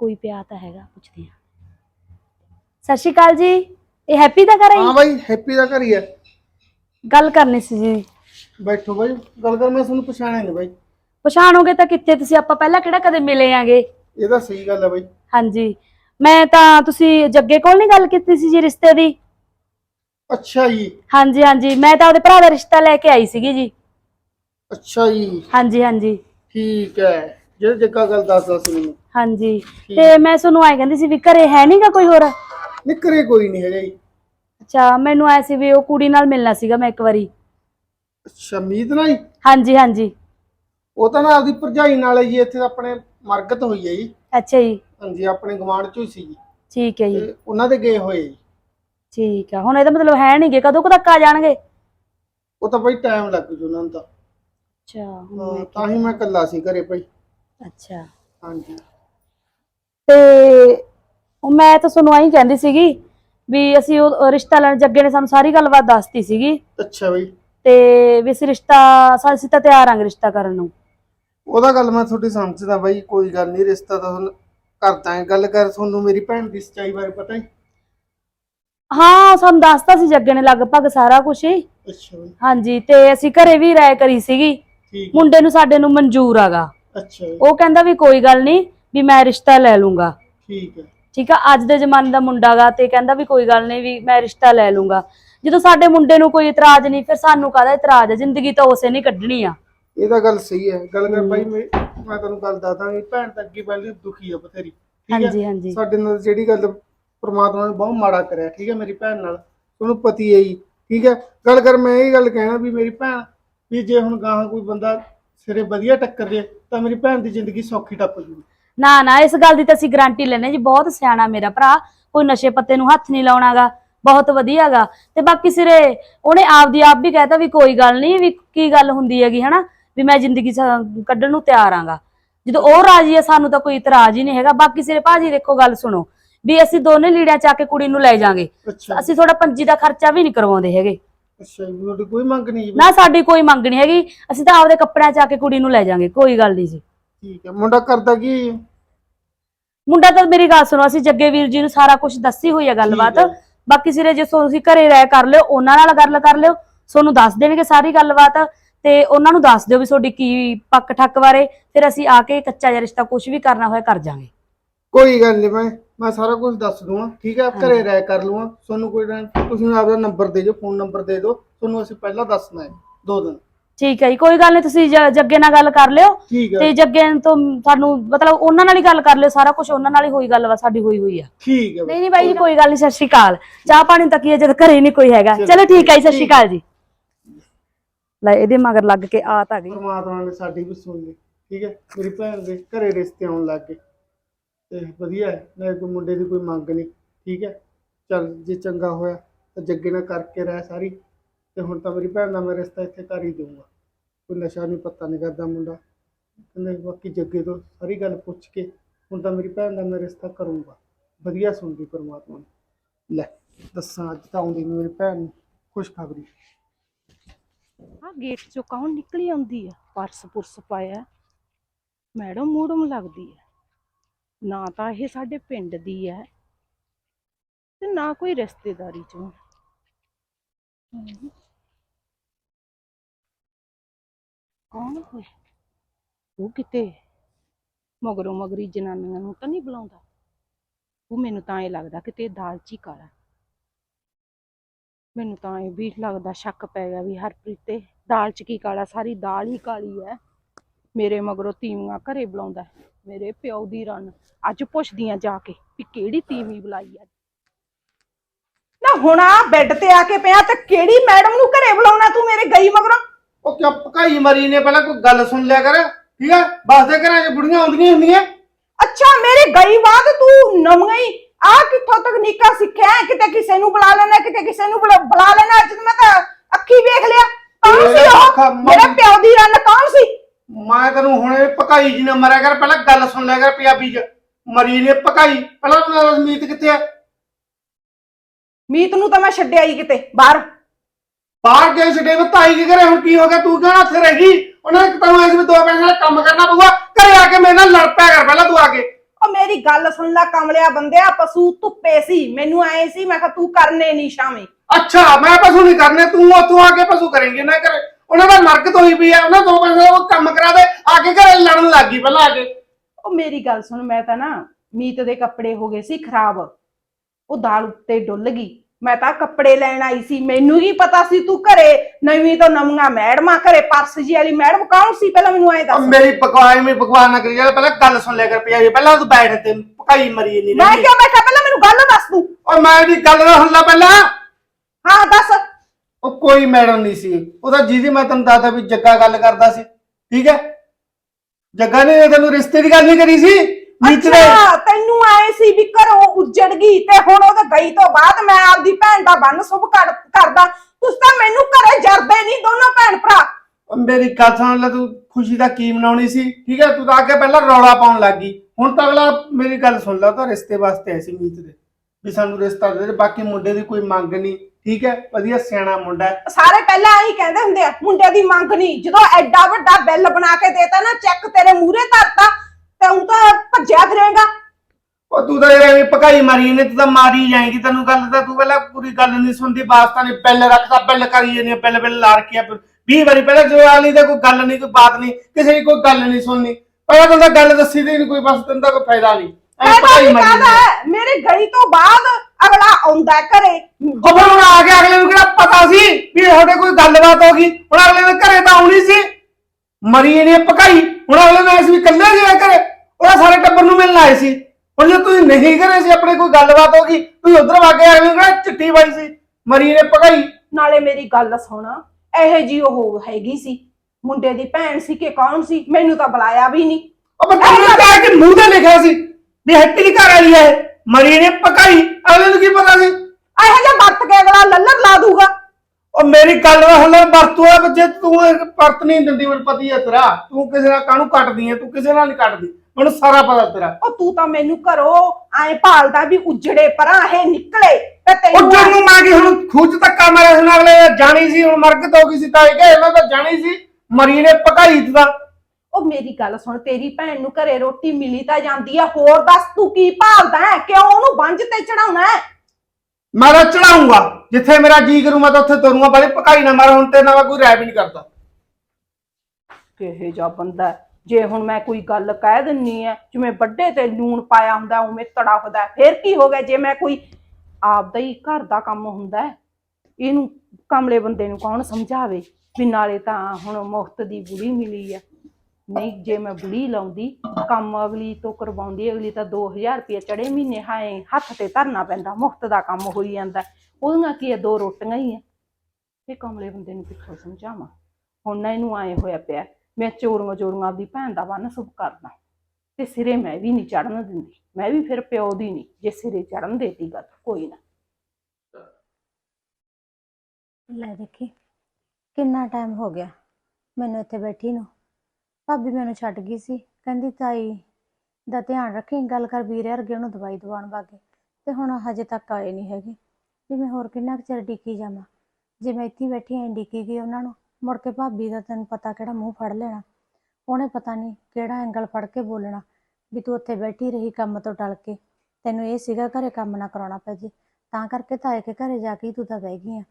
Speaker 3: ਕੋਈ ਪਿਆ ਤਾਂ ਹੈਗਾ ਪੁੱਛਦੀ ਆ ਸਤਿ ਸ਼੍ਰੀ ਅਕਾਲ ਜੀ ਇਹ ਹੈਪੀ ਦਾ ਘਰ ਹੈ
Speaker 1: ਹਾਂ
Speaker 3: ਜੀ?
Speaker 1: ਬਾਈ ਹੈਪੀ ਦਾ ਘਰ ਹੀ ਹੈ।
Speaker 3: ਗੱਲ ਕਰਨੀ ਸੀ ਜੀ।
Speaker 1: ਬੈਠੋ ਬਾਈ ਗੱਲ ਕਰ ਮੈਂ ਤੁਹਾਨੂੰ ਪਛਾਣਿਆ ਨਹੀਂ ਬਾਈ।
Speaker 3: ਪਛਾਣੋਗੇ ਤਾਂ ਕਿੱਥੇ ਤੁਸੀਂ? ਆਪਾਂ ਪਹਿਲਾਂ ਕਿਹੜਾ ਕਦੇ ਮਿਲੇ ਆਂਗੇ?
Speaker 1: ਇਹ ਤਾਂ ਸਹੀ ਗੱਲ ਹੈ ਬਾਈ।
Speaker 3: ਹਾਂਜੀ। ਮੈਂ ਤਾਂ ਤੁਸੀਂ ਜੱਗੇ ਕੋਲ ਨਹੀਂ ਗੱਲ ਕੀਤੀ ਸੀ ਜੀ ਰਿਸ਼ਤੇ ਦੀ?
Speaker 1: ਅੱਛਾ ਜੀ।
Speaker 3: ਹਾਂਜੀ ਹਾਂਜੀ। ਮੈਂ ਤਾਂ ਉਹਦੇ ਭਰਾ ਦਾ ਰਿਸ਼ਤਾ ਲੈ ਕੇ ਆਈ ਸੀਗੀ ਜੀ।
Speaker 1: ਅੱਛਾ ਜੀ।
Speaker 3: ਹਾਂਜੀ ਹਾਂਜੀ।
Speaker 1: ਠੀਕ ਹੈ। ਜਿਹੜੇ ਜੱਗਾ ਗੱਲ ਦੱਸਦਾ ਸੀ ਮੈਨੂੰ।
Speaker 3: ਹਾਂਜੀ। ਤੇ ਮੈਂ ਤੁਹਾਨੂੰ ਆਏ ਕਹਿੰਦੀ ਸੀ ਵੀ ਘਰੇ ਹੈ ਨਹੀਂਗਾ ਕੋਈ ਹੋਰ?
Speaker 1: ਨਿਕਰੇ ਕੋਈ ਨਹੀਂ ਹੈਗਾ ਜੀ।
Speaker 3: ਅੱਛਾ ਮੈਨੂੰ ਸੀ ਵੀ ਉਹ ਕੁੜੀ ਨਾਲ ਮਿਲਣਾ ਸੀਗਾ ਮੈਂ ਇੱਕ ਵਾਰੀ।
Speaker 1: ਅੱਛਾ ਮੀਤ ਨਾ ਜੀ
Speaker 3: ਹਾਂਜੀ ਹਾਂਜੀ।
Speaker 1: ਉਹ ਤਾਂ ਨਾ ਆਪਦੀ ਭਰਜਾਈ ਨਾਲ ਹੈ ਜੀ ਇੱਥੇ ਆਪਣੇ ਮਰਗਤ ਹੋਈ ਹੈ ਜੀ।
Speaker 3: ਅੱਛਾ ਜੀ।
Speaker 1: ਹਾਂਜੀ ਆਪਣੇ ਗਵਾਂਢ ਚੋਂ ਹੀ ਸੀ ਜੀ।
Speaker 3: ਠੀਕ ਹੈ ਜੀ।
Speaker 1: ਤੇ ਉਹਨਾਂ ਦੇ ਗਏ ਹੋਏ ਜੀ।
Speaker 3: ਠੀਕ ਆ ਹੁਣ ਇਹਦਾ ਮਤਲਬ ਹੈ ਨਹੀਂ ਗੇ ਕਦੋਂ ਕੁ ਤੱਕ ਆ ਜਾਣਗੇ?
Speaker 1: ਉਹ ਤਾਂ ਬਈ ਟਾਈਮ ਲੱਗ ਜੂ ਉਹਨਾਂ ਨੂੰ ਤਾਂ।
Speaker 3: ਅੱਛਾ। ਹੁਣ
Speaker 1: ਹਾਂ,
Speaker 3: ਮੈਂ
Speaker 1: ਤਾਂ ਹੀ ਮੈਂ ਇਕੱਲਾ ਸੀ ਘਰੇ ਭਾਈ
Speaker 3: ਅੱਛਾ।
Speaker 1: ਹਾਂਜੀ।
Speaker 3: ਤੇ ਉਹ ਮੈਂ ਤਾਂ ਤੁਹਾਨੂੰ ਆਹੀ ਕਹਿੰਦੀ ਸੀਗੀ ਵੀ ਅਸੀਂ ਉਹ ਰਿਸ਼ਤਾ ਲੈਣ ਜੱਗੇ ਨੇ ਸਾਨੂੰ ਸਾਰੀ ਗੱਲਬਾਤ ਦੱਸਤੀ ਸੀਗੀ।
Speaker 1: ਅੱਛਾ ਬਈ।
Speaker 3: ਤੇ ਵੀ ਅਸੀਂ ਰਿਸ਼ਤਾ ਸਾ- ਅਸੀਂ ਤਾਂ ਤਿਆਰ ਆਂਗੇ ਰਿਸ਼ਤਾ ਕਰਨ ਨੂੰ।
Speaker 1: ਉਹਦਾ ਗੱਲ ਮੈਂ ਤੁਹਾਡੀ ਸਮਝਦਾ ਬਾਈ ਕੋਈ ਗੱਲ ਨਹੀਂ ਰਿਸ਼ਤਾ ਤਾਂ ਕਰਦਾ ਹੈ। ਗੱਲ ਕਰ ਤੁਹਾਨੂੰ ਮੇਰੀ ਭੈਣ ਦੀ ਸੱਚਾਈ ਬਾਰੇ ਪਤਾ ਹੀ?
Speaker 3: ਹਾਂ ਸਾਨੂੰ ਦੱਸਤਾ ਸੀ ਜੱਗੇ ਨੇ ਲਗਭਗ ਸਾਰਾ ਕੁਝ ਹੀ।
Speaker 1: ਅੱਛਾ ਬਈ।
Speaker 3: ਹਾਂਜੀ ਤੇ ਅਸੀਂ ਘਰੇ ਵੀ ਰਾਏ ਕਰੀ ਸੀਗੀ।
Speaker 1: ਠੀਕ
Speaker 3: ਮੁੰਡੇ ਨੂੰ ਸਾਡੇ ਨੂੰ ਮਨਜ਼ੂਰ ਆਗਾ।
Speaker 1: ਅੱਛਾ ਬਈ।
Speaker 3: ਉਹ ਕਹਿੰਦਾ ਵੀ ਕੋਈ ਗੱਲ ਨਹੀਂ ਵੀ ਮੈਂ ਰਿਸ਼ਤਾ ਲੈ ਲੂੰਗਾ।
Speaker 1: ਠੀਕ ਹੈ।
Speaker 3: ਠੀਕ ਆ? ਅੱਜ ਦੇ ਜ਼ਮਾਨੇ ਦਾ ਮੁੰਡਾ ਗਾ ਤੇ ਕਹਿੰਦਾ ਵੀ ਕੋਈ ਗੱਲ ਨਹੀਂ ਵੀ ਮੈਂ ਰਿਸ਼ਤਾ ਲੈ ਲੂੰਗਾ। ਜਦੋਂ ਸਾਡੇ ਮੁੰਡੇ ਨੂੰ ਕੋਈ ਇਤਰਾਜ਼ ਨਹੀਂ ਫਿਰ ਸਾਨੂੰ ਕਾਹਦਾ ਇਤਰਾਜ਼ ਹੈ ਜ਼ਿੰਦਗੀ ਤਾਂ ਉਸੇ ਨਹੀਂ ਕੱਢਣੀ ਆ।
Speaker 1: ਇਹ ਤਾਂ ਗੱਲ ਸਹੀ ਹੈ। ਗੱਲ ਕਰ ਭਾਈ ਮੈਂ ਮੈਂ ਤੁਹਾਨੂੰ ਗੱਲ ਦੱਸਦਾ ਮੇਰੀ ਭੈਣ ਤਾਂ ਅੱਗੇ ਪਹਿਲੇ ਦੁਖੀ ਆ ਬਥੇਰੀ। ਠੀਕ
Speaker 3: ਹਾਂਜੀ
Speaker 1: ਹੈ?
Speaker 3: ਹਾਂਜੀ
Speaker 1: ਸਾਡੇ ਨਾਲ ਜਿਹੜੀ ਗੱਲ ਪ੍ਰਮਾਤਮਾ ਨੇ ਬਹੁਤ ਮਾੜਾ ਕਰਿਆ। ਠੀਕ ਹੈ ਮੇਰੀ ਭੈਣ ਨਾਲ। ਤੁਹਾਨੂੰ ਪਤੀ ਹੈ ਜੀ। ਠੀਕ ਹੈ? ਗੱਲ ਕਰ ਮੈਂ ਇਹ ਗੱਲ ਕਹਿਣਾ ਵੀ ਮੇਰੀ ਭੈਣ ਵੀ ਜੇ ਹੁਣ ਗਾਹਾਂ ਕੋਈ ਬੰਦਾ ਸਿਰੇ ਵਧੀਆ ਟੱਕਰ ਜੇ ਤਾਂ ਮੇਰੀ ਭੈਣ ਦੀ ਜ਼ਿੰਦਗੀ ਸੌਖੀ ਟੱਪ ਜੂਗੀ।
Speaker 3: ਨਾ ਨਾ ਇਸ ਗੱਲ ਦੀ ਤਾਂ ਅਸੀਂ ਗਾਰੰਟੀ ਲੈਣੇ ਜੀ ਬਹੁਤ ਸਿਆਣਾ ਮੇਰਾ ਭਰਾ ਕੋਈ ਨਸ਼ੇ ਪੱਤੇ ਨੂੰ ਹੱਥ ਨਹੀਂ ਲਾਉਣਾਗਾ ਬਹੁਤ ਵਧੀਆਗਾ। ਤੇ ਬਾਕੀ ਸਿਰੇ ਉਹਨੇ ਆਪਦੀ ਆਪ ਵੀ ਕਹਿਤਾ ਵੀ ਕੋਈ ਗੱਲ ਨਹੀਂ ਵੀ ਕੀ ਗੱਲ ਹੁੰਦੀ ਹੈਗੀ ਹਨਾ? ਵੀ ਮੈਂ ਜ਼ਿੰਦਗੀ ਕੱਢਣ ਨੂੰ ਤਿਆਰ ਆਂਗਾ। ਜਦੋਂ ਉਹ ਰਾਜੀ ਹੈ ਸਾਨੂੰ ਤਾਂ ਕੋਈ ਇਤਰਾਜ਼ ਹੀ ਨਹੀਂ ਹੈਗਾ। ਬਾਕੀ ਸਿਰੇ ਭਾਜੀ ਦੇਖੋ ਗੱਲ ਸੁਣੋ ਵੀ ਅਸੀਂ ਦੋਨੇ ਲੀੜਿਆਂ ਚਾ ਕੇ ਕੁੜੀ ਨੂੰ ਲੈ ਜਾਾਂਗੇ। ਅਸੀਂ ਥੋੜਾ ਪੰਜੀ ਦਾ ਖਰਚਾ ਵੀ ਨਹੀਂ ਕਰਵਾਉਂਦੇ ਹੈਗੇ।
Speaker 1: ਅੱਛਾ ਜੀ ਕੋਈ ਮੰਗ ਨਹੀਂ
Speaker 3: ਨਾ ਸਾਡੀ ਕੋਈ ਮੰਗ ਨਹੀਂ ਹੈਗੀ। ਅਸੀਂ ਤਾਂ ਆਪਦੇ ਕੱਪੜਿਆਂ ਚ ਕੇ ਕੁੜੀ ਨੂੰ ਲੈ ਜਾਾਂਗੇ ਕੋਈ ਗੱਲ ਨਹੀਂ ਜੀ।
Speaker 1: ਠੀਕ ਹੈ। ਮੁੰਡਾ ਕਰਦਾ ਕੀ ਹੈ?
Speaker 3: ਮੁੰਡਾ ਤਾਂ ਮੇਰੀ ਗੱਲ ਸੁਣੋ ਅਸੀਂ ਜੱਗੇ ਵੀਰ ਜੀ ਨੂੰ ਸਾਰਾ ਕੁਝ ਦੱਸੀ ਹੋਈ ਹੈ ਗੱਲਬਾਤ।
Speaker 1: ਠੀਕ ਹੈ।
Speaker 3: ਬਾਕੀ ਸਿਰੇ ਜੇ ਤੁਸੀਂ ਘਰੇ ਰਹਿ ਕਰ ਲਿਓ ਉਹਨਾਂ ਨਾਲ ਗੱਲ ਕਰ ਲਿਓ ਤੁਹਾਨੂੰ ਦੱਸ ਦੇਣਗੇ ਸਾਰੀ ਗੱਲਬਾਤ ਤੇ ਉਹਨਾਂ ਨੂੰ ਦੱਸ ਦਿਓ ਵੀ ਤੁਹਾਡੀ ਕੀ ਪੱਕ ਠੱਕ ਬਾਰੇ ਫਿਰ ਅਸੀਂ ਆ ਕੇ ਕੱਚਾ ਜਿਹਾ ਰਿਸ਼ਤਾ ਕੁਝ ਵੀ ਕਰਨਾ ਹੋਇਆ ਕਰ ਜਾਾਂਗੇ।
Speaker 1: ਕੋਈ ਗੱਲ ਨਹੀਂ ਮੈਂ ਮੈਂ ਸਾਰਾ ਕੁਝ ਦੱਸ ਦੂੰਗਾ ਠੀਕ ਹੈ? ਘਰੇ ਰਹਿ ਕਰ ਲੂੰਗਾ ਤੁਹਾਨੂੰ ਕੋਈ ਨਾ ਤੁਸੀਂ ਆਪਦਾ ਨੰਬਰ ਦੇ ਦਿਓ ਫੋਨ ਨੰਬਰ ਦੇ ਦਿਓ ਤੁਹਾਨੂੰ ਅਸੀਂ ਪਹਿਲਾਂ ਦੱਸਣਾ ਹੈ ਦੋ ਦਿਨ।
Speaker 3: ਠੀਕ ਹੈ ਜੀ ਕੋਈ ਗੱਲ ਨਹੀਂ ਤੁਸੀਂ ਜ- ਜੱਗੇ ਨਾਲ ਗੱਲ ਕਰ ਲਿਓ
Speaker 1: ਠੀਕ ਹੈ।
Speaker 3: ਤੇ ਜੱਗੇ ਤੋਂ ਸਾਨੂੰ ਮਤਲਬ ਉਹਨਾਂ ਨਾਲ ਹੀ ਗੱਲ ਕਰ ਲਿਓ ਸਾਰਾ ਕੁਝ ਉਹਨਾਂ ਨਾਲ ਹੀ ਹੋਈ ਗੱਲਬਾਤ ਸਾਡੀ ਹੋਈ ਹੋਈ ਆ।
Speaker 1: ਠੀਕ ਹੈ।
Speaker 3: ਨਹੀਂ ਨਹੀਂ ਬਾਈ ਜੀ ਕੋਈ ਗੱਲ ਨਹੀਂ ਸਤਿ ਸ਼੍ਰੀ ਅਕਾਲ। ਚਾਹ ਪਾਣੀ ਤੱਕ ਹੀ ਹੈ ਜਦ ਘਰੇ ਨਹੀਂ ਕੋਈ ਹੈਗਾ। ਚਲੋ ਠੀਕ ਹੈ ਜੀ ਸਤਿ ਸ਼੍ਰੀ ਅਕਾਲ ਜੀ। ਲੈ ਇਹਦੇ ਮਗਰ ਲੱਗ ਕੇ ਆ ਤਾਂ ਗਈ।
Speaker 1: ਪਰਮਾਤਮਾ ਨੇ ਸਾਡੀ ਵੀ ਸੁਣ ਲਈ ਠੀਕ ਹੈ। ਮੇਰੀ ਭੈਣ ਦੇ ਘਰੇ ਰਿਸ਼ਤੇ ਆਉਣ ਲੱਗ ਗਏ। ਤੇ ਵਧੀਆ ਹੈ ਨਾ ਕੋਈ ਮੁੰਡੇ ਦੀ ਕੋਈ ਮੰਗ ਨਹੀਂ ਠੀਕ ਹੈ। ਚਲ ਜੇ ਚੰਗਾ ਹੋਇਆ ਤਾਂ ਜੱਗੇ ਨਾਲ ਕਰਕੇ ਰਹਿ ਸਾਰੀ। ਤੇ ਹੁਣ ਤਾਂ ਮੇਰੀ ਭੈਣ ਦਾ ਮੈਂ ਰਿਸ਼ਤਾ ਇੱਥੇ ਕਰ ਹੀ ਦਊਂਗਾ। ਕੋਈ ਨਸ਼ਾ ਨਹੀਂ ਪਤਾ ਨਹੀਂ ਕਰਦਾ ਮੁੰਡਾ। ਕਹਿੰਦੇ ਬਾਕੀ ਜੱਗੇ ਤੋਂ ਸਾਰੀ ਗੱਲ ਪੁੱਛ ਕੇ ਹੁਣ ਤਾਂ ਮੇਰੀ ਭੈਣ ਦਾ ਮੈਂ ਰਿਸ਼ਤਾ ਕਰੂੰਗਾ। ਵਧੀਆ ਸੁਣਦੀ ਪਰਮਾਤਮਾ ਨੇ। ਲੈ ਦੱਸਾਂ ਅੱਜ ਤਾਂ ਆਉਂਦੀ ਨੀ ਮੇਰੀ ਭੈਣ ਨੂੰ। ਖੁਸ਼ਖਬਰੀ।
Speaker 2: ਆ ਗੇਟ ਚੋਂ ਕੌਣ ਨਿਕਲੀ ਆਉਂਦੀ ਆ? ਪਰਸ ਪੁਰਸ ਪਾਇਆ। ਮੈਡਮ ਮੂੜਮ ਲੱਗਦੀ ਹੈ ਨਾ ਤਾਂ ਇਹ ਸਾਡੇ ਪਿੰਡ ਦੀ ਹੈ ਤੇ ਨਾ ਕੋਈ ਰਿਸ਼ਤੇਦਾਰੀ ਚੋਂ। ਹਮ। ਕੌਣ ਹੋਏ ਉਹ ਕਿਤੇ ਮਗਰੋਂ ਮਗਰੀ ਜਨਾਨੀਆਂ ਨੂੰ ਤਾਂ ਨਹੀਂ ਬੁਲਾਉਂਦਾ। ਉਹ ਮੈਨੂੰ ਤਾਂ ਇਹ ਲੱਗਦਾ ਕਿਤੇ ਦਾਲਚੀ ਕਾਲਾ ਮੈਨੂੰ ਤਾਂ ਇਹ ਵੀ ਲੱਗਦਾ ਸ਼ੱਕ ਪੈ ਗਿਆ ਵੀ ਹਰਪ੍ਰੀਤ ਤੇ ਦਾਲ ਚ ਕੀ ਕਾਲਾ ਸਾਰੀ ਦਾਲ ਹੀ ਕਾਲੀ ਹੈ ਮੇਰੇ ਮਗਰੋਂ ਤੀਵੀਆਂ ਘਰੇ ਬੁਲਾਉਂਦਾ ਮੇਰੇ ਪਿਓ ਦੀ ਰਨ ਅੱਜ ਪੁੱਛਦੀਆਂ ਜਾ ਕੇ ਵੀ ਕਿਹੜੀ ਤੀਵੀ ਬੁਲਾਈ ਆ
Speaker 6: ਨਾ ਹੁਣ ਆ ਬੈੱਡ ਤੇ ਆ ਕੇ ਪਿਆ ਤੇ ਕਿਹੜੀ ਮੈਡਮ ਨੂੰ ਘਰੇ ਬੁਲਾਉਣਾ ਤੂੰ ਮੇਰੇ ਗਈ ਮਗਰੋਂ?
Speaker 1: ਉਹ ਕਿਉਂ ਭਕਾਈ ਮਰੀ ਨੇ? ਪਹਿਲਾਂ ਕੋਈ ਗੱਲ ਸੁਣ ਲਿਆ ਕਰ। ਠੀਕ ਹੈ ਬਸ ਦੇ ਘਰਾਂ 'ਚ ਬੁੜੀਆਂ ਆਉਂਦੀਆਂ ਹੁੰਦੀਆਂ।
Speaker 6: ਅੱਛਾ ਮੇਰੇ ਗਈ ਬਾਅਦ ਤੂੰ ਨਵੀਂ ਹੀ ਆ ਕਿੱਥੋਂ ਤਕਨੀਕਾਂ ਸਿੱਖਿਆ ਹੈ? ਕਿਤੇ ਕਿਸੇ ਨੂੰ ਬੁਲਾ ਲੈਣਾ ਕਿਤੇ ਕਿਸੇ ਨੂੰ ਬੁਲਾ ਬੁਲਾ ਲੈਣਾ। ਅੱਜ ਤਾਂ ਮੈਂ ਤਾਂ ਅੱਖੀ ਵੇਖ ਲਿਆ। ਕੌਣ ਸੀ ਉਹ? ਮੇਰੇ ਪਿਓ ਦੀ ਰਨ ਕੌਣ ਸੀ?
Speaker 1: ਮੈਂ ਤੈਨੂੰ ਹੁਣੇ ਭਕਾਈ ਜੀ ਨਾ ਮਰਿਆ ਕਰ। ਪਹਿਲਾਂ ਗੱਲ ਸੁਣ ਲਿਆ ਕਰ ਪੰਜਾਬੀ 'ਚ। ਮਰੀ ਨੇ ਭਕਾਈ। ਪਹਿਲਾਂ ਰਜਮੀਤ ਕਿੱਥੇ ਹੈ
Speaker 6: ਮੀਤ ਨੂੰ ਤਾਂ ਮੈਂ ਛੱਡਿਆ ਹੀ ਕਿਤੇ ਬਾਹਰ।
Speaker 1: ਬਾਹਰ ਗਏ ਮੈਂ ਤਾਈ ਕੀ ਕਰੇ? ਹੁਣ ਕੀ ਹੋ ਗਿਆ? ਤੂੰ ਕਿਉਂ ਉੱਥੇ ਰਹਿ ਗਈ? ਉਹਨਾਂ ਨੇ ਤੈਨੂੰ ਐਸ ਵੀ ਦੋ ਪੈਸੇ ਨਾਲ ਕੰਮ ਕਰਨਾ ਪਊਗਾ। ਘਰੇ ਆ ਕੇ ਮੇਰੇ ਨਾਲ ਲੜ ਪਿਆ ਕਰ ਪਹਿਲਾਂ ਤੂੰ ਆ ਕੇ।
Speaker 6: ਉਹ ਮੇਰੀ ਗੱਲ ਸੁਣ ਲੈ ਕਮਲਿਆ ਬੰਦਿਆ ਪਸ਼ੂ ਧੁੱਪੇ ਸੀ। ਮੈਨੂੰ ਐ ਸੀ ਮੈਂ ਕਿਹਾ ਤੂੰ ਕਰਨੇ ਨਹੀਂ ਸ਼ਾਮੇ।
Speaker 1: ਅੱਛਾ ਮੈਂ ਪਸ਼ੂ ਨਹੀਂ ਕਰਨੇ ਤੂੰ ਉੱਥੋਂ ਆ ਕੇ ਪਸ਼ੂ ਕਰੇਂਗੇ ਨਾ ਕਰ ਉਹਨਾਂ ਦਾ ਮਰਕਤ ਹੋਈ ਪਈ ਆ ਉਹਨਾਂ ਦੋ ਪੈਸੇ ਉਹ ਕੰਮ ਕਰਾ ਦੇ ਆ ਕੇ ਘਰੇ ਲੜਨ ਲੱਗ ਗਈ ਪਹਿਲਾਂ ਆ ਕੇ।
Speaker 6: ਉਹ ਮੇਰੀ ਗੱਲ ਸੁਣ ਮੈਂ ਤਾਂ ਨਾ ਮੀਤ ਦੇ ਕੱਪੜੇ ਹੋ ਗਏ ਸੀ ਖਰਾਬ। ਉਹ ਦਾਲ ਉੱਤੇ ਡੁੱਲ ਗਈ। ਮੈਂ ਤਾਂ ਕੱਪੜੇ ਲੈਣ ਆਈ ਸੀ ਮੈਨੂੰ ਕੀ ਪਤਾ ਸੀ ਤੂੰ ਘਰੇ ਨਵੀਂ ਤੋਂ ਨਵੀਆਂ ਮੈਡਮਾਂ ਘਰੇ ਪਰਸ ਜੀ ਵਾਲੀ ਮੈਡਮ ਕੌਣ ਸੀ ਪਹਿਲਾਂ ਮੈਨੂੰ ਐ ਦੱਸ।
Speaker 1: ਮੇਰੀ ਪਕਵਾਨ ਮੇ ਪਕਵਾਨ ਨਾ ਕਰੀ ਜਾ ਪਹਿਲਾਂ ਗੱਲ ਸੁਣ ਲਿਆ ਕਰ ਪਿਆ ਪਹਿਲਾਂ ਤੂੰ ਬੈਠ ਤੇ ਪਕਾਈ ਮਰੀ ਨਹੀਂ
Speaker 6: ਮੈਂ ਕਿਉਂ ਬੈਠਾ? ਪਹਿਲਾਂ ਮੈਨੂੰ ਗੱਲ ਦੱਸ ਤੂੰ।
Speaker 1: ਉਹ ਮੈਂ ਦੀ ਗੱਲ ਨਾ ਸੁਣ ਲੈ ਪਹਿਲਾਂ।
Speaker 6: ਹਾਂ ਦੱਸ।
Speaker 1: ਉਹ ਕੋਈ ਮੈਡਮ ਨਹੀਂ ਸੀ ਉਹਦਾ ਜਿਹਦੀ ਮੈਂ ਤੈਨੂੰ ਦੱਸਦਾ ਵੀ ਜੱਗਾ ਗੱਲ ਕਰਦਾ ਸੀ ਠੀਕ ਹੈ? ਜੱਗਾ ਨੇ ਤੈਨੂੰ ਰਿਸ਼ਤੇ ਦੀ ਗੱਲ ਨਹੀਂ ਕਰੀ ਸੀ ਨੇ
Speaker 6: ਸੀ ਵੀ ਘਰੋਂ ਉੱਜੜ ਗਈ ਤੇ ਹੁਣ ਉਹ ਤਾਂ ਗਈ ਤੋਂ ਬਾਅਦ ਮੈਂ ਆਪਦੀ ਭੈਣ ਦਾ ਬੰਨ ਸੁਭ ਕਰ- ਕਰਦਾ। ਤੁਸੀਂ ਤਾਂ ਮੈਨੂੰ ਘਰੇ ਜਰਦੇ ਨਹੀਂ ਦੋਨੋਂ ਭੈਣ ਭਰਾ।
Speaker 1: ਉਹ ਮੇਰੀ ਗੱਲ ਸੁਣ ਲੈ ਤੂੰ ਖੁਸ਼ੀ ਦਾ ਕੀ ਮਨਾਉਣੀ ਸੀ? ਠੀਕ ਹੈ ਤੂੰ ਤਾਂ ਅੱਗੇ ਪਹਿਲਾਂ ਰੌਲਾ ਪਾਉਣ ਲੱਗੀ ਹੁਣ ਤਾਂ ਅਗਲਾ ਮੇਰੀ ਗੱਲ ਸੁਣ ਲੈ ਤਾਂ ਰਿਸ਼ਤੇ ਵਾਸਤੇ ਆਇਆ ਸੀ ਮੀਤ ਦੇ। ਵੀ ਸਾਨੂੰ ਰਿਸ਼ਤਾ ਦੇ ਦੇ ਬਾਕੀ ਮੁੰਡੇ ਦੀ ਕੋਈ ਮੰਗ ਨਹੀਂ। ਠੀਕ ਹੈ ਵਧੀਆ ਸਿਆਣਾ ਮੁੰਡਾ ਹੈ।
Speaker 6: ਸਾਰੇ ਪਹਿਲਾਂ ਆਹੀ ਕਹਿੰਦੇ ਹੁੰਦੇ ਆ ਮੁੰਡੇ ਦੀ ਮੰਗ ਨਹੀਂ। ਜਦੋਂ ਐਡਾ ਵੱਡਾ ਬਿੱਲ ਬਣਾ ਕੇ ਦੇਤਾ ਨਾ ਚੈੱਕ ਤੇਰੇ ਮੂਹਰੇ ਧਰਤਾ ਤੇ ਉਹ ਤਾਂ ਭੱਜਿਆ ਫਿਰੇਗਾ।
Speaker 1: ਉਹ ਤੂੰ ਤਾਂ ਐਵੇਂ ਪਕਾਈ ਮਾਰੀ ਨੇ ਤੂੰ ਤਾਂ ਮਾਰੀ ਜਾਏਂਗੀ ਤੈਨੂੰ ਗੱਲ ਤਾਂ ਤੂੰ ਪਹਿਲਾਂ ਪੂਰੀ ਗੱਲ ਨਹੀਂ ਸੁਣਦੀ ਵਾਸਤਾ ਨੇ ਬਿੱਲ ਰੱਖਦਾ ਬਿੱਲ ਕਰੀ ਜਾਂਦੀ ਬਿੱਲ ਬਿੱਲ ਲਾ ਰੱਖਿਆ 20 ਵਾਰੀ ਪਹਿਲਾਂ ਜਵਾਬ ਨਹੀਂ ਤਾਂ ਕੋਈ ਗੱਲ ਨਹੀਂ ਕੋਈ ਬਾਤ ਨਹੀਂ ਕਿਸੇ ਦੀ ਕੋਈ ਗੱਲ ਨਹੀਂ ਸੁਣਨੀ। ਪਹਿਲਾਂ ਤਾਂ ਉਹਦਾ ਗੱਲ ਦੱਸੀ ਤੇ ਨਹੀਂ ਕੋਈ ਬਸ ਤੈਨੂੰ ਤਾਂ ਕੋਈ ਫਾਇਦਾ ਨਹੀਂ। ਐਵੇਂ ਭਕਾਈ ਮਾਰੀ
Speaker 6: ਕਾਹਦਾ
Speaker 1: ਜਾਂਦੀ।
Speaker 6: ਹੈ? ਮੇਰੀ ਗਈ ਤੋਂ ਬਾਅਦ ਅਗਲਾ ਆਉਂਦਾ ਹੈ ਘਰੇ।
Speaker 1: ਉਹ ਫਿਰ ਹੁਣ ਆ ਕੇ ਅਗਲੇ ਨੂੰ ਕਿਹੜਾ ਪਤਾ ਸੀ ਵੀ ਤੁਹਾਡੇ ਕੋਈ ਗੱਲਬਾਤ ਹੋ ਗਈ? ਹੁਣ ਅਗਲੇ ਦੇ ਘਰੇ ਤਾਂ ਆਉਣੀ ਸੀ। ਮਰੀ ਇਹਨੇ ਪਕਾਈ ਹੁਣ ਅਗਲੇ ਨੇ ਅਸੀਂ ਵੀ ਇਕੱਲੇ ਜਿਹਾ ਘਰੇ ਉਹਦਾ ਸਾਰੇ ਟੱਬਰ ਨੂੰ ਮਿਲਣ ਆਏ ਸੀ। ਹੁਣ ਜੇ ਤੁਸੀਂ ਨਹੀਂ ਘਰੇ ਸੀ ਆਪਣੇ ਕੋਈ ਗੱਲਬਾਤ ਹੋ ਗਈ ਤੁਸੀਂ ਉਧਰ ਵਾਗੇ ਅਗਲੇ ਨੂੰ ਕਿਹੜਾ ਚਿੱਠੀ ਪਾਈ ਸੀ? ਮਰੀ ਇਹਨੇ ਪਕਾਈ
Speaker 6: ਨਾਲੇ ਮੇਰੀ ਗੱਲ ਸੁਣ ਇਹੋ ਜੀ ਉਹ ਹੈਗੀ ਸੀ ਮੁੰਡੇ ਦੀ ਭੈਣ ਸੀ ਕਿ ਕੌਣ ਸੀ? ਮੈਨੂੰ ਤਾਂ ਬੁਲਾਇਆ ਵੀ ਨਹੀਂ।
Speaker 1: ਉਹ ਬੰਦਾ ਨੇ ਕਿਹਾ ਕਿ ਮੂੰਹ ਤੇ ਲਿਖਿਆ ਸੀ ਵੀ ਹੈਪੀ ਦੀ ਘਰ ਵਾਲੀ ਹੈ ਮਰੀ ਇਹਨੇ ਪਕਾਈ ਅਗਲੇ ਨੂੰ ਕੀ ਪਤਾ ਸੀ?
Speaker 6: ਇਹੋ ਜਿਹਾ ਵਰਤ ਕੇ ਅਗਲਾ ਲੱਲਰ ਲਾ ਦੂਗਾ।
Speaker 1: ਉਹ ਮੇਰੀ ਗੱਲ ਹਲੇ ਵਰਤੂਆ ਬੱਚੇ ਤੂੰ ਇਹ ਵਰਤ ਨਹੀਂ ਦਿੰਦੀ ਮੈਨੂੰ ਪਤਾ ਹੈ ਤੇਰਾ। ਤੂੰ ਕਿਸੇ ਨਾਲ ਕਾਹਨੂੰ ਕੱਟਦੀ ਹੈ ਤੂੰ ਕਿਸੇ ਨਾਲ ਨਹੀਂ ਕੱਟਦੀ। ਮੈਨੂੰ ਸਾਰਾ ਪਤਾ ਤੇਰਾ।
Speaker 6: ਉਹ ਤੂੰ ਤਾਂ ਮੈਨੂੰ ਘਰੋਂ ਐ ਭਾਲਦਾ ਵੀ ਉਜੜੇ ਪਰਾਂ ਇਹ ਨਿਕਲੇ ਤੇ
Speaker 1: ਉਹ
Speaker 6: ਤੈਨੂੰ
Speaker 1: ਨੂੰ ਮੈਂ ਕਿ ਹੁਣ ਖੂਜ ਧੱਕਾ ਮਾਰਿਆ ਸੀ ਅਗਲੇ ਜਾਣੀ ਸੀ ਹੁਣ ਮਰਗਤ ਹੋ ਗਈ ਸੀ ਤਾਂ ਇਹ ਕਹੇ ਮੈਂ ਤਾਂ ਜਾਣੀ ਸੀ ਮਰੀ ਨੇ ਪਕਾਈ ਤਾ
Speaker 6: ਉਹ ਮੇਰੀ ਗੱਲ ਸੁਣ ਤੇਰੀ ਭੈਣ ਨੂੰ ਘਰੇ ਰੋਟੀ ਮਿਲੀ ਤਾਂ ਜਾਂਦੀ ਆ ਹੋਰ ਦੱਸ ਤੂੰ ਕੀ ਭਾਲਦਾ ਹੈ? ਕਿਉਂ ਉਹਨੂੰ ਬੰਜ ਤੇ ਚੜਾਉਣਾ ਹੈ?
Speaker 1: ਮੈਂ ਤਾਂ ਚੜਾਉਂਗਾ ਜਿੱਥੇ ਮੇਰਾ ਜੀ ਕਰੂ ਮੈਂ ਤਾਂ ਉੱਥੇ ਤੁਰੂੰਗਾ ਬਾਰੇ ਪਕਾਈ ਨਾ ਮਾਰ ਹੁਣ ਤੇ ਨਾ ਮੈਂ ਕੋਈ ਰਹਿ ਵੀ ਨਹੀਂ ਕਰਦਾ।
Speaker 6: ਕਿਹੇ ਜਾ ਬੰਦਾ ਹੈ। ਜੇ ਹੁਣ ਮੈਂ ਕੋਈ ਗੱਲ ਕਹਿ ਦਿੰਨੀ ਐ ਜਿਵੇਂ ਵੱਡੇ ਤੇ ਲੂਣ ਪਾਇਆ ਹੁੰਦਾ ਉਵੇਂ ਤੜਾ ਹੁੰਦਾ ਫੇਰ ਕੀ ਹੋ ਗਿਆ? ਜੇ ਮੈਂ ਕੋਈ ਆਪਦਾ ਹੀ ਘਰ ਦਾ ਕੰਮ ਹੁੰਦਾ ਹੈ, ਇਹਨੂੰ ਕਮਲੇ ਬੰਦੇ ਨੂੰ ਕੌਣ ਸਮਝਾਵੇ ਵੀ ਨਾਲੇ ਤਾਂ ਹੁਣ ਮੁਫਤ ਦੀ ਬੁੜੀ ਮਿਲੀ ਆ ਨਹੀਂ ਜੇ ਮੈਂ ਬੁੜੀ ਲਾਉਂਦੀ ਕੰਮ ਅਗਲੀ ਤੋਂ ਕਰਵਾਉਂਦੀ ਅਗਲੀ ਤਾਂ 2000 ਰੁਪਏ ਚੜੇ ਮਹੀਨੇ ਹਾਏ ਹੱਥ ਤੇ ਧਰਨਾ ਪੈਂਦਾ ਮੁਫਤ ਦਾ ਕੰਮ ਹੋਈ ਜਾਂਦਾ ਉਹਦੀਆਂ ਕੀ ਹੈ ਦੋ ਰੋਟੀਆਂ ਹੀ ਆ ਇਹ ਕਮਲੇ ਬੰਦੇ ਨੂੰ ਕਿੱਥੋਂ ਸਮਝਾਵਾਂ? ਹੁਣ ਨਾ ਇਹਨੂੰ ਆਏ ਹੋਇਆ ਪਿਆ ਮੈਂ ਚੋਰੀਆਂ ਚੋਰੀਆਂ ਆਪਦੀ ਭੈਣ ਦਾ ਬੰਨ ਸੁਭ ਕਰਦਾ। ਤੇ ਸਿਰੇ ਮੈਂ ਵੀ ਨਹੀਂ ਚੜਨ ਦਿੰਦੀ। ਮੈਂ ਵੀ ਫਿਰ ਪਿਓ ਦੀ ਨਹੀਂ, ਜੇ ਸਿਰੇ ਚੜਨ ਦੇਤੀ ਗੱਲ, ਕੋਈ ਨਾ।
Speaker 7: ਲੈ ਦੇਖੀ, ਕਿੰਨਾ ਟਾਈਮ ਹੋ ਗਿਆ ਮੈਨੂੰ ਇੱਥੇ ਬੈਠੀ ਨੂੰ। ਭਾਬੀ ਮੈਨੂੰ ਛੱਡ ਗਈ ਸੀ। ਕਹਿੰਦੀ, ਤਾਈ ਦਾ ਧਿਆਨ ਰੱਖੀ, ਗੱਲ ਕਰ ਵੀਰੇ ਵਰਗੇ ਉਹਨੂੰ ਦਵਾਈ ਦਵਾਉਣ ਵਾਗੇ ਤੇ ਹੁਣ ਹਜੇ ਤੱਕ ਆਏ ਨਹੀਂ ਹੈਗੇ। ਵੀ ਮੈਂ ਹੋਰ ਕਿੰਨਾ ਕੁ ਚਿਰ ਡਿੱਕੀ ਜਾਵਾਂ? ਜੇ ਮੈਂ ਇੱਥੇ ਬੈਠੀ ਆਂ, ਡਿੱਕੀ ਗਈ ਉਹਨਾਂ ਨੂੰ। ਮੁੜ ਕੇ ਭਾਬੀ ਦਾ ਤੈਨੂੰ ਪਤਾ ਕਿਹੜਾ ਮੂੰਹ ਫੜ ਲੈਣਾ। ਉਹਨੇ ਪਤਾ ਨਹੀਂ ਕਿਹੜਾ ਐਂਗਲ ਫੜ ਕੇ ਬੋਲਣਾ ਵੀ ਤੂੰ ਉੱਥੇ ਬੈਠੀ ਰਹੀ ਕੰਮ ਤੋਂ ਟਲ ਕੇ। ਤੈਨੂੰ ਇਹ ਸੀਗਾ ਘਰੇ ਕੰਮ ਨਾ ਕਰਾਉਣਾ ਪੈ ਜੇ। ਤਾਂ ਕਰਕੇ ਤਾਏ ਕੇ ਘਰੇ ਜਾ ਕੇ ਤੂੰ ਤਾਂ ਬਹਿ ਗਈ ਆ।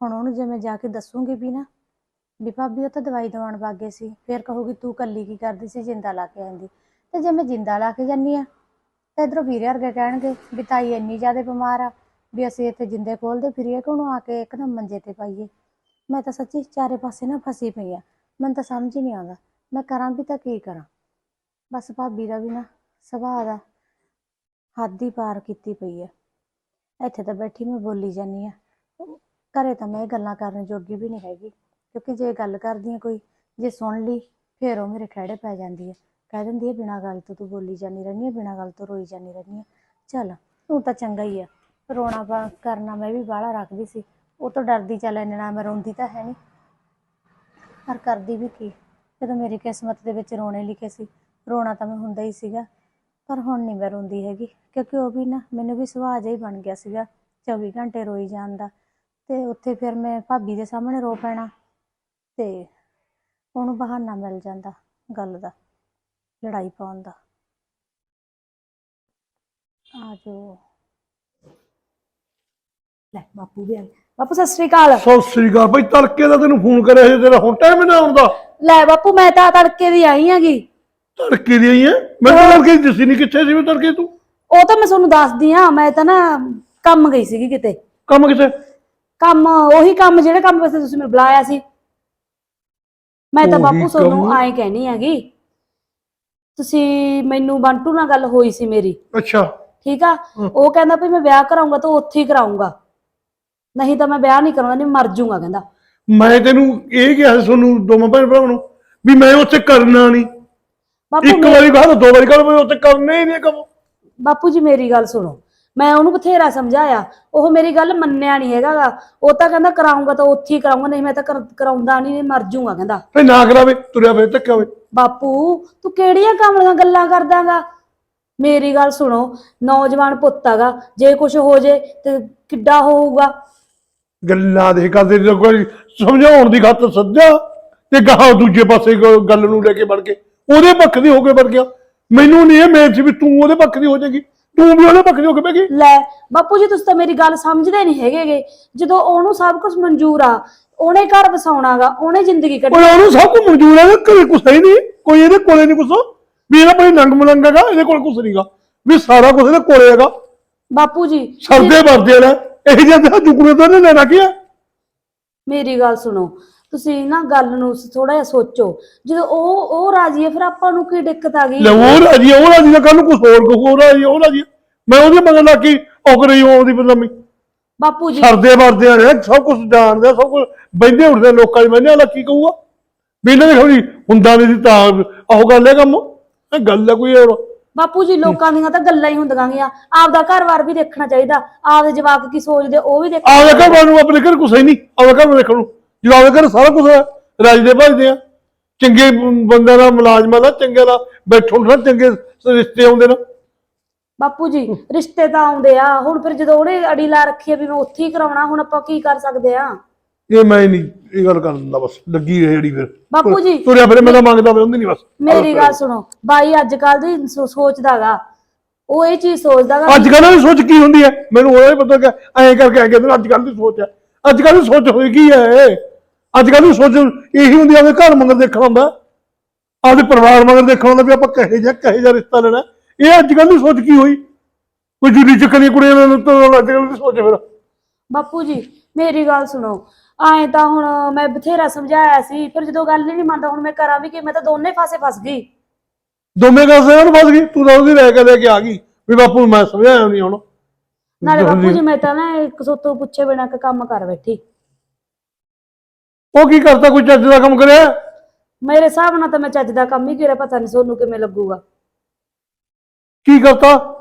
Speaker 7: ਹੁਣ ਉਹਨੂੰ ਜੇ ਮੈਂ ਜਾ ਕੇ ਦੱਸੂਗੀ ਵੀ ਨਾ, ਵੀ ਭਾਬੀ ਉਹ ਤਾਂ ਦਵਾਈ ਦਵਾਉਣ ਵਾਗੇ ਸੀ, ਫਿਰ ਕਹੂਗੀ ਤੂੰ ਕੱਲੀ ਕੀ ਕਰਦੀ ਸੀ, ਜਿੰਦਾ ਲਾ ਕੇ ਆਂਦੀ। ਤੇ ਜੇ ਮੈਂ ਜਿੰਦਾ ਲਾ ਕੇ ਜਾਨੀ ਆ, ਤੇ ਇਧਰੋਂ ਵੀਰੇ ਵਰਗੇ ਕਹਿਣਗੇ ਵੀ ਤਾਈ ਇੰਨੀ ਜ਼ਿਆਦਾ ਬਿਮਾਰ ਆ, ਵੀ ਅਸੀਂ ਇੱਥੇ ਜਿੰਦੇ ਖੋਲਦੇ ਫਿਰੀਏ ਕਿ ਉਹਨੂੰ ਆ ਕੇ ਇੱਕਦਮ ਮੰਜੇ ਤੇ ਪਾਈਏ। ਮੈਂ ਤਾਂ ਸੱਚੀ ਚਾਰੇ ਪਾਸੇ ਨਾ ਫਸੀ ਪਈ ਆ। ਮੈਨੂੰ ਤਾਂ ਸਮਝ ਹੀ ਨਹੀਂ ਆਉਂਦਾ। ਮੈਂ ਕਰਾਂ ਵੀ ਤਾਂ ਕੀ ਕਰਾਂ? ਬਸ ਭਾਬੀ ਦਾ ਵੀ ਨਾ ਸੁਭਾਅ ਦਾ ਹੱਦ ਹੀ ਪਾਰ ਕੀਤੀ ਪਈ ਆ। ਇੱਥੇ ਤਾਂ ਬੈਠੀ ਮੈਂ ਬੋਲੀ ਜਾਨੀ ਆ। ਘਰੇ ਤਾਂ ਮੈਂ ਇਹ ਗੱਲਾਂ ਕਰਨ ਜੋਗੀ ਵੀ ਨਹੀਂ ਹੈਗੀ। ਕਿਉਂਕਿ ਜੇ ਗੱਲ ਕਰਦੀ ਆ ਕੋਈ, ਜੇ ਸੁਣ ਲਈ, ਫੇਰ ਉਹ ਮੇਰੇ ਖੜੇ ਪੈ ਜਾਂਦੀ ਹੈ ਕਹਿ ਦਿੰਦੀ ਆ, ਬਿਨਾਂ ਗੱਲ ਤੋਂ ਤੂੰ ਬੋਲੀ ਜਾਂਦੀ ਰਹਿੰਦੀ ਆ, ਬਿਨਾਂ ਗੱਲ ਤੋਂ ਰੋਈ ਜਾਂਦੀ ਰਹਿੰਦੀ ਹੈ ਚੱਲ, ਤੂੰ ਤਾਂ ਚੰਗਾ ਹੀ ਆ। ਰੋਣਾ ਪਾ ਕਰਨਾ ਮੈਂ ਵੀ ਬਾਹਲਾ ਰੱਖਦੀ ਸੀ। ਉਹ ਤੋਂ ਡਰਦੀ, ਚੱਲ ਇੰਨੇ ਨਾਲ ਮੈਂ ਰੋਂਦੀ ਤਾਂ ਹੈ ਨਹੀਂ ਪਰ ਕਰਦੀ ਵੀ ਕੀ? ਜਦੋਂ ਮੇਰੀ ਕਿਸਮਤ ਦੇ ਵਿੱਚ ਰੋਣੇ ਲਿਖੇ ਸੀ, ਰੋਣਾ ਤਾਂ ਮੈਂ ਹੁੰਦਾ ਹੀ ਸੀਗਾ, ਪਰ ਹੁਣ ਨਹੀਂ ਮੈਂ ਰੋਂਦੀ ਹੈਗੀ, ਕਿਉਂਕਿ ਉਹ ਵੀ ਨਾ ਮੈਨੂੰ ਵੀ ਸੁਭਾਅ ਜਿਹਾ ਹੀ ਬਣ ਗਿਆ ਸੀਗਾ 24 ਘੰਟੇ ਰੋਈ ਜਾਣ ਦਾ। ਤੇ ਉੱਥੇ ਫਿਰ ਮੈਂ ਭਾਬੀ ਦੇ ਸਾਹਮਣੇ ਰੋ ਪੈਣਾ, ਤੇ ਉਹਨੂੰ ਬਹਾਨਾ ਮਿਲ ਜਾਂਦਾ ਗੱਲ ਦਾ, ਲੜਾਈ ਪਾਉਣ ਦਾ। ਆ ਜੋ
Speaker 3: ਲੈ, ਬਾਪੂ ਵੀ ਆ ਗਿਆ। ਬਾਪੂ ਸਤਿ ਸ੍ਰੀ ਅਕਾਲ।
Speaker 8: ਸਤਿ ਸ੍ਰੀ ਅਕਾਲ ਬਈ ਤੜਕੇ ਦਾ ਤੈਨੂੰ ਫੋਨ ਕਰਿਆ ਸੀ ਤੇਰਾ ਹੁਣ ਟਾਈਮ ਨਾ ਆਉਂਦਾ।
Speaker 3: ਲੈ ਬਾਪੂ ਮੈਂ ਤਾਂ ਤੜਕੇ ਦੀ ਆਈ ਹੈਗੀ।
Speaker 8: ਤੜਕੇ ਦੀ ਆਈ ਹੈ? ਮੈਂ ਤਾਂ ਤੜਕੇ ਦੀ ਦੱਸੀ ਨਹੀਂ ਕਿੱਥੇ ਸੀ ਵੀ ਤੜਕੇ ਤੂੰ।
Speaker 3: ਉਹ ਤਾਂ ਮੈਂ ਤੁਹਾਨੂੰ ਦੱਸਦੀ ਆ ਮੈਂ ਤਾਂ ਨਾ ਕੰਮ ਗਈ ਸੀਗੀ ਕਿਤੇ।
Speaker 8: ਕੰਮ ਕਿੱਥੇ?
Speaker 3: ਕੰਮ ਉਹੀ ਕੰਮ ਜਿਹੜੇ ਕੰਮ ਵਾਸਤੇ ਤੁਸੀਂ ਮੈਨੂੰ ਬੁਲਾਇਆ ਸੀ। ਮੈਂ ਤਾਂ ਬਾਪੂ ਤੁਹਾਨੂੰ? ਆਏ ਕਹਿਣੀ ਹੈਗੀ। ਤੁਸੀਂ ਮੈਨੂੰ ਬੰਟੂ ਨਾਲ ਗੱਲ ਹੋਈ ਸੀ ਮੇਰੀ।
Speaker 8: ਅੱਛਾ।
Speaker 3: ਠੀਕ ਆ। ਉਹ ਕਹਿੰਦਾ ਵੀ ਮੈਂ ਵਿਆਹ ਕਰਾਉਂਗਾ ਤਾਂ ਉੱਥੇ ਹੀ ਕਰਾਉਂਗਾ ਨਹੀਂ ਤਾਂ ਮੈਂ ਵਿਆਹ ਨਹੀਂ ਕਰਾਉਂਦਾ ਨਹੀਂ ਮਰ ਜਾਊਂਗਾ ਕਹਿੰਦਾ।
Speaker 8: ਮੈਂ ਤੈਨੂੰ ਇਹ ਕਿਹਾ ਸੀ ਤੁਹਾਨੂੰ ਦੋਵਾਂ ਭੈਣ ਭਰਾਵਾਂ ਨੂੰ ਵੀ ਮੈਂ ਉੱਥੇ ਕਰਨਾ ਨਹੀਂ।
Speaker 3: ਬਾਪੂ
Speaker 8: ਇੱਕ ਵਾਰੀ ਕਹਾ ਦੋ ਵਾਰੀ ਕਹਾ ਮੈਂ ਉੱਥੇ ਕਰਨਾ ਹੀ ਨਹੀਂ ਕੰਮ
Speaker 3: ਬਾਪੂ ਜੀ ਮੇਰੀ ਗੱਲ ਸੁਣੋ। ਮੈਂ ਉਹਨੂੰ ਬਥੇਰਾ ਸਮਝਾਇਆ। ਉਹ ਮੇਰੀ ਗੱਲ ਮੰਨਿਆ ਨਹੀਂ ਹੈਗਾਗਾ। ਉਹ ਤਾਂ ਕਹਿੰਦਾ ਕਰਾਉਂਗਾ ਤਾਂ ਉੱਥੇ ਹੀ ਕਰਾਉਂਗਾ ਨਹੀਂ ਮੈਂ ਤਾਂ ਕਰ- ਕਰਾਉਂਦਾ ਨਹੀਂ ਮਰ ਜਾਊਂਗਾ ਕਹਿੰਦਾ।
Speaker 8: ਫੇ ਨਾ ਕਰਾਵੇ ਤੁਰਿਆ ਫੇ ਧੱਕਾ ਹੋਵੇ।
Speaker 3: ਬਾਪੂ ਤੂੰ ਕਿਹੜੀਆਂ ਕਾਮਲੀਆਂ ਗੱਲਾਂ ਕਰਦਾਗਾ? ਮੇਰੀ ਗੱਲ ਸੁਣੋ ਨੌਜਵਾਨ ਪੁੱਤ ਹੈਗਾ ਜੇ ਕੁਝ ਹੋ ਜੇ ਤੇ ਕਿੱਡਾ ਹੋਊਗਾ?
Speaker 8: ਗੱਲਾਂ ਦੇ ਕਰਦੇ ਜਦੋਂ ਕੋਈ ਸਮਝਾਉਣ ਦੀ ਖਾਤਰ ਸੱਜਾ ਤੇ ਗਾਹਾਂ ਦੂਜੇ ਪਾਸੇ ਗੱਲ ਨੂੰ ਲੈ ਕੇ ਵੜ ਕੇ ਉਹਦੇ ਪੱਖ ਦੀ ਹੋ ਕੇ ਵੜ ਗਿਆ। ਮੈਨੂੰ ਨਹੀਂ ਇਹ ਸੀ ਵੀ ਤੂੰ ਉਹਦੇ ਪੱਖ ਦੀ ਹੋ ਜਾਏਗੀ ਤੂੰ ਵੀ ਉਹਦੇ ਪੱਖ ਦੀ ਹੋ ਕੇ ਬੈਗੀ
Speaker 3: ਲੈ ਬਾਪੂ ਜੀ ਤੁਸੀਂ ਤਾਂ ਮੇਰੀ ਗੱਲ ਸਮਝਦੇ ਨਹੀਂ ਹੈਗੇਗੇ। ਜਦੋਂ ਉਹਨੂੰ ਸਭ ਕੁਝ ਮਨਜ਼ੂਰ ਆ ਉਹਨੇ ਘਰ ਵਸਾਉਣਾਗਾ ਉਹਨੇ ਜ਼ਿੰਦਗੀ ਕੱਢਣੀ
Speaker 8: ਓਏ ਉਹਨੂੰ ਸਭ ਕੁਝ ਮਨਜ਼ੂਰ ਹੈ ਘਰੇ ਕੁਛ ਹੈ ਨਹੀਂ। ਕੋਈ ਇਹਦੇ ਕੋਲੇ ਨਹੀਂ ਕੁਛ। ਵੀ ਇਹਦਾ ਕੋਈ ਨੰਗ ਮਲੰਗ ਹੈਗਾ ਇਹਦੇ ਕੋਲ ਕੁਛ ਨਹੀਂਗਾ ਵੀ ਸਾਰਾ ਕੁਝ ਇਹਦੇ ਕੋਲੇ ਹੈਗਾ।
Speaker 3: ਬਾਪੂ ਜੀ
Speaker 8: ਸਰਦੇ ਵਰਦੇ ਨੇ ਇਹ ਜਿਹਾ ਤਾਂ ਜੁਗਰੇ ਤਾਂ ਕੀ ਹੈ
Speaker 3: ਮੇਰੀ ਗੱਲ ਸੁਣੋ ਤੁਸੀਂ ਨਾ ਗੱਲ ਨੂੰ ਥੋੜਾ ਜਿਹਾ ਸੋਚੋ। ਜਦੋਂ ਉਹ ਉਹ ਰਾਜੀ ਹੈ ਫਿਰ ਆਪਾਂ ਨੂੰ ਕੀ ਦਿੱਕਤ ਆ ਗਈ?
Speaker 8: ਲੈ ਉਹ ਰਾਜੀ ਉਹ ਰਾਜੀ ਦਾ ਕੱਲ ਨੂੰ ਕੁਛ ਹੋਰ ਕੁਛ ਹੋਰ ਰਾਜੀ ਉਹ ਰਾਜੀ ਮੈਂ ਉਹਦੇ ਮਗਰ ਲੱਗ ਕੇ ਔਕ ਰਹੀ ਹਾਂ ਉਹਦੀ ਬਦਨਾਮੀ।
Speaker 3: ਬਾਪੂ ਜੀ।
Speaker 8: ਸਰਦੇ ਵਰਦੇ ਨੇ ਸਭ ਕੁਝ ਜਾਣਦੇ ਆ, ਸਭ ਕੁਝ ਬੈਠੇ ਉੱਠਦੇ ਲੋਕਾਂ ਦੀ ਮੈਨੇ ਵਾਲਾ ਕੀ ਕਹੂਗਾ? ਵੀ ਇਹਨਾਂ ਦੇ ਥੋੜੀ ਹੁੰਦਾ ਨਹੀਂ ਸੀ ਤਾਂ ਉਹ ਗੱਲ ਹੈ ਕੰਮ। ਇਹ ਗੱਲ ਹੈ ਕੋਈ ਹੋਰ।
Speaker 3: ਬਾਪੂ ਜੀ ਲੋਕਾਂ ਦੀਆਂ ਤਾਂ ਗੱਲਾਂ ਹੀ ਹੁੰਦੀਆਂ ਗੀਆਂ। ਆਪਦਾ ਘਰ-ਬਾਰ ਵੀ ਦੇਖਣਾ ਚਾਹੀਦਾ। ਆਪਦੇ ਜਵਾਕ ਕੀ ਸੋਚਦੇ ਉਹ ਵੀ ਦੇਖ
Speaker 8: ਆਵੇ ਘਰ ਵਾਲ ਨੂੰ ਆਪਣੇ ਘਰ ਕੁਛ ਹੈ ਨਹੀਂ। ਆਵੇ ਘਰ ਨੂੰ ਦੇਖਣ ਨੂੰ। ਜਦੋਂ ਆਵੇ ਘਰ ਸਾਰਾ ਕੁਝ ਰਾਜ ਦੇ ਭਜਦੇ ਆ। ਚੰਗੇ ਬੰਦਿਆਂ ਦਾ ਮੁਲਾਜ਼ਮਾਂ ਦਾ ਚੰਗੇ ਦਾ ਬੈਠੋ ਨਾ ਚੰਗੇ ਰਿਸ਼ਤੇ ਆਉਂਦੇ ਨੇ।
Speaker 3: ਬਾਪੂ ਜੀ ਰਿਸ਼ਤੇ ਤਾਂ ਆਉਂਦੇ ਆ। ਹੁਣ ਫਿਰ ਜਦੋਂ ਉਹਨੇ ਅੜੀ ਲਾ ਰੱਖੀ ਆ ਵੀ ਮੈਂ ਉੱਥੇ ਹੀ ਕਰਾਉਣਾ ਹੁਣ ਆਪਾਂ ਕੀ ਕਰ ਸਕਦੇ ਆ?
Speaker 8: ਇਹ ਮੈਂ ਨਹੀਂ ਇਹ ਗੱਲ ਕਰ ਦਿੰਦਾ ਬਸ ਲੱਗੀ ਹੈ ਜਿਹੜੀ ਫਿਰ।
Speaker 3: ਬਾਪੂ ਜੀ
Speaker 8: ਤੁਰਿਆ ਫਿਰ ਮੇਰਾ ਮੰਗਦਾ ਫਿਰ ਹੁੰਦੀ ਨਹੀਂ ਬਸ।
Speaker 3: ਮੇਰੀ ਗੱਲ ਸੁਣੋ ਬਾਈ ਅੱਜ ਕੱਲ ਦੀ ਸੋ- ਸੋਚਦਾਗਾ ਉਹ ਇਹ ਚੀਜ਼ ਸੋਚਦਾਗਾ
Speaker 8: ਅੱਜ ਕੱਲ੍ਹ ਦੀ ਸੋਚ ਕੀ ਹੁੰਦੀ ਹੈ? ਮੈਨੂੰ ਉਹਦਾ ਹੀ ਪਤਾ ਕਿ ਐਂ ਕਰਕੇ ਐਂ ਕਹਿੰਦੇ ਨੇ ਅੱਜ ਕੱਲ੍ਹ ਦੀ ਸੋਚ ਹੈ। ਅੱਜ ਕੱਲ੍ਹ ਦੀ ਸੋਚ ਹੋਈ ਕੀ ਹੈ ਅੱਜ ਕੱਲ੍ਹ ਦੀ ਸੋਚ ਇਹੀ ਹੁੰਦੀ ਆ ਵੀ ਘਰ ਮੰਗਰ ਦੇਖਣਾ ਹੁੰਦਾ। ਆਪਦੇ ਪਰਿਵਾਰ ਮੰਗਰ ਦੇਖਣਾ ਹੁੰਦਾ ਵੀ ਆਪਾਂ ਕਹੇ ਜਿਹਾ ਕਹੇ ਜਿਹਾ ਰਿਸ਼ਤਾ ਲੈਣਾ। ਇਹ ਅੱਜ ਕੱਲ੍ਹ ਦੀ ਸੋਚ ਕੀ ਹੋਈ? ਕੋਈ ਜੁਦੀ ਚੱਕਣੀ ਕੁੜੀਆਂ ਨੂੰ ਤਾਂ ਅੱਜ ਕੱਲ੍ਹ ਦੀ ਸੋਚ ਫਿਰ।
Speaker 3: ਬਾਪੂ ਜੀ ਮੇਰੀ ਗੱਲ ਸੁਣੋ ਐਂ ਤਾਂ ਹੁਣ ਮੈਂ ਬਥੇਰਾ ਸਮਝਾਇਆ ਸੀ ਪਰ ਜਦੋਂ ਗੱਲ ਨਹੀਂ ਮੰਨਦਾ ਹੁਣ ਮੈਂ ਕਰਾਂ ਵੀ ਕਿ? ਮੈਂ ਤਾਂ ਦੋਨੇ ਪਾਸੇ ਫਸ ਗਈ।
Speaker 8: ਦੋਵੇਂ ਗੱਲ ਸਹਿਣ ਫਸ ਗਈ। ਤੂੰ ਤਾਂ ਉਹਦੀ ਰਹਿ ਕੇ ਲੈ ਕੇ ਆ ਗਈ। ਵੀ ਬਾਪੂ ਨੂੰ ਮੈਂ ਸਮਝਾਇਆ ਨਹੀਂ ਹੁਣ।
Speaker 3: ਨਾਲੇ ਬਾਪੂ ਜੀ ਮੈਂ ਤਾਂ ਨਾ ਇੱਕ ਸੋਤੋਂ ਪੁੱਛੇ ਬਿਨਾਂ ਕਿ ਕੰਮ ਕਰ ਬੈਠੀ।
Speaker 8: ਉਹ ਕੀ ਕਰਤਾ ਕੋਈ ਚੱਜ ਦਾ ਕੰਮ ਕਰਿਆ?
Speaker 3: ਮੇਰੇ ਹਿਸਾਬ ਨਾਲ ਤਾਂ ਮੈਂ ਚੱਜ ਦਾ ਕੰਮ ਹੀ ਕਰਿਆ ਪਤਾ ਨਹੀਂ ਸੋਨੂੰ ਕਿਵੇਂ ਲੱਗੂਗਾ।
Speaker 8: ਕੀ ਕਰਤਾ?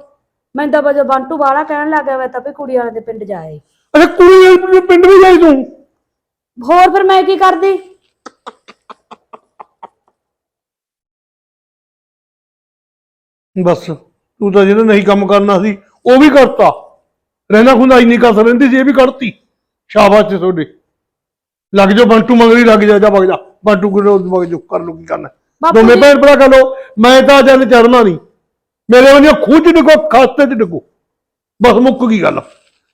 Speaker 3: ਮੈਨੂੰ ਤਾਂ ਵਜੋ ਬੰਟੂ ਵਾਲਾ ਕਹਿਣ ਲੱਗ ਗਿਆ ਵਾ ਤਾਂ ਵੀ ਕੁੜੀ ਵਾਲੇ ਦੇ ਪਿੰਡ ਜਾਏ।
Speaker 8: ਅੱਛਾ ਕੁੜੀ ਦੇ ਪਿੰਡ ਵੀ ਜਾਈ ਤੂੰ?
Speaker 3: ਹੋਰ ਫਿਰ ਮੈਂ ਕੀ ਕਰਦੀ?
Speaker 8: ਬਸ ਤੂੰ ਤਾਂ ਜਿਹਨੇ ਨਹੀਂ ਕੰਮ ਕਰਨਾ ਸੀ ਉਹ ਵੀ ਕਰਤਾ। ਰਹਿਣਾ ਖੁੰਦਾ ਇੰਨੀ ਕਸ ਰਹਿੰਦੀ ਸੀ ਇਹ ਵੀ ਕੱਢਤੀ ਸ਼ਾਬਾਸ਼ ਤੇ ਤੁਹਾਡੇ। ਲੱਗ ਜਾਓ ਬੰਟੂ ਮੰਗਰੀ ਲੱਗ ਜਾ ਜਾ ਵਗ ਜਾ। ਬੰਟੂ ਕੋਲ ਵਗ ਜਾ ਕਰ ਲੋ ਕੀ ਕਰਨਾ
Speaker 3: ਬਾਪੂ
Speaker 8: ਦੋਵੇਂ
Speaker 3: ਜੀ-
Speaker 8: ਭੈਣ ਭਰਾ ਕਰ ਲੋ ਮੈਂ ਤਾਂ ਜਨ ਚੜਨਾ ਨਹੀਂ। ਮੇਰੇ ਵਾਂਝੇ ਖੂਚ ਡਿੱਗੋ ਖਾਤੇ ਚ ਡਿੱਗੋ। ਬਸ ਮੁੱਕ ਗਈ ਗੱਲ।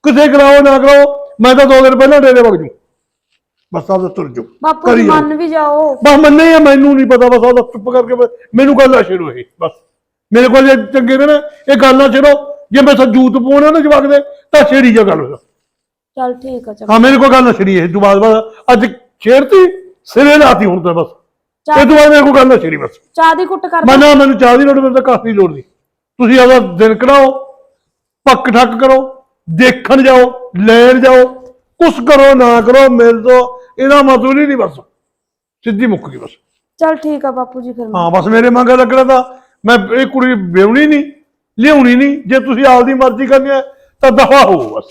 Speaker 8: ਕਿਸੇ ਕਰਾਓ ਨਾ ਕਰਾਓ ਮੈਂ ਤਾਂ ਦੋ ਦਿਨ ਪਹਿਲਾਂ ਡੇਰੇ ਵਗ ਜੂ। ਬਸ ਆਪ ਤੁਰ ਜਾਓ।
Speaker 3: ਬਾਪੂ
Speaker 8: ਕਰੀ
Speaker 3: ਜੀ
Speaker 8: ਜਾਓ।
Speaker 3: ਮੰਨ ਵੀ ਜਾਓ।
Speaker 8: ਬਸ ਮੰਨੇ ਆ ਮੈਨੂੰ ਨਹੀਂ ਪਤਾ ਬਸ ਆਦਾ ਚੁੱਪ ਕਰਕੇ ਬਸ ਮੈਨੂੰ ਗੱਲ ਨਾ ਛੇੜੋ ਇਹ ਬਸ। ਮੇਰੇ ਕੋਲ ਜੇ ਚੰਗੇ ਨੇ ਨਾ ਇਹ ਗੱਲ ਨਾ ਛੇੜੋ। ਜੇ ਮੈਂ ਜੂਤ ਪਾਉਣਾ ਨਾ ਜਵਾਕ ਦੇ ਤਾਂ ਛੇੜੀ ਜਾ ਗੱਲ।
Speaker 3: ਚੱਲ ਠੀਕ ਆ ਚੰਗਾ।
Speaker 8: ਹਾਂ ਮੇਰੇ ਕੋਲ ਗੱਲ ਨਾ ਛੇੜੀ ਇਹ ਬਾਅਦ ਬਸ ਅੱਜ ਛੇੜਤੀ ਸਿਰੇ ਲਾਤੀ ਹੁਣ ਤਾਂ ਬਸ। ਇਹ ਤੋਂ ਬਾਅਦ ਮੇਰੇ ਕੋਲ ਗੱਲ ਨਾ ਛੇੜੀ ਬਸ।
Speaker 3: ਚਾਹ ਦੀ ਕੁੱਟ ਕਰ
Speaker 8: ਮੈਂ ਨਾ ਮੈਨੂੰ ਚਾਹ ਦੀ ਲੋੜ ਮੈਨੂੰ ਤਾਂ ਕਾਫੀ ਲੋੜ ਨਹੀਂ ਤੁਸੀਂ ਆਦਾ ਦਿਨ ਕਢਾਓ ਪੱਕ ਠੱਕ ਕਰੋ ਦੇਖਣ ਜਾਓ ਲੈਣ ਜਾਓ ਕੁਛ ਕਰੋ ਨਾ ਕਰੋ ਮਿਲ ਦੋ। ਇਹਦਾ ਮਤਲਬ ਹੀ ਨਹੀਂ ਬਸ। ਸਿੱਧੀ ਮੁੱਕ ਗਈ ਬਸ।
Speaker 3: ਚੱਲ ਠੀਕ ਆ ਬਾਪੂ ਜੀ ਫਿਰ ਮੈਂ
Speaker 8: ਹਾਂ ਬਸ ਮੇਰੇ ਮੰਗਾ ਲੱਗਣਾ ਤਾਂ ਮੈਂ ਇਹ ਕੁੜੀ ਵਿਆਹਣੀ ਨਹੀਂ ਲਿਆਉਣੀ ਨਹੀਂ। ਜੇ ਤੁਸੀਂ ਆਪਦੀ ਮਰਜ਼ੀ ਕਰਨੀ ਹੈ ਤਾਂ ਦਫਾ ਹੋਵੋ ਬਸ।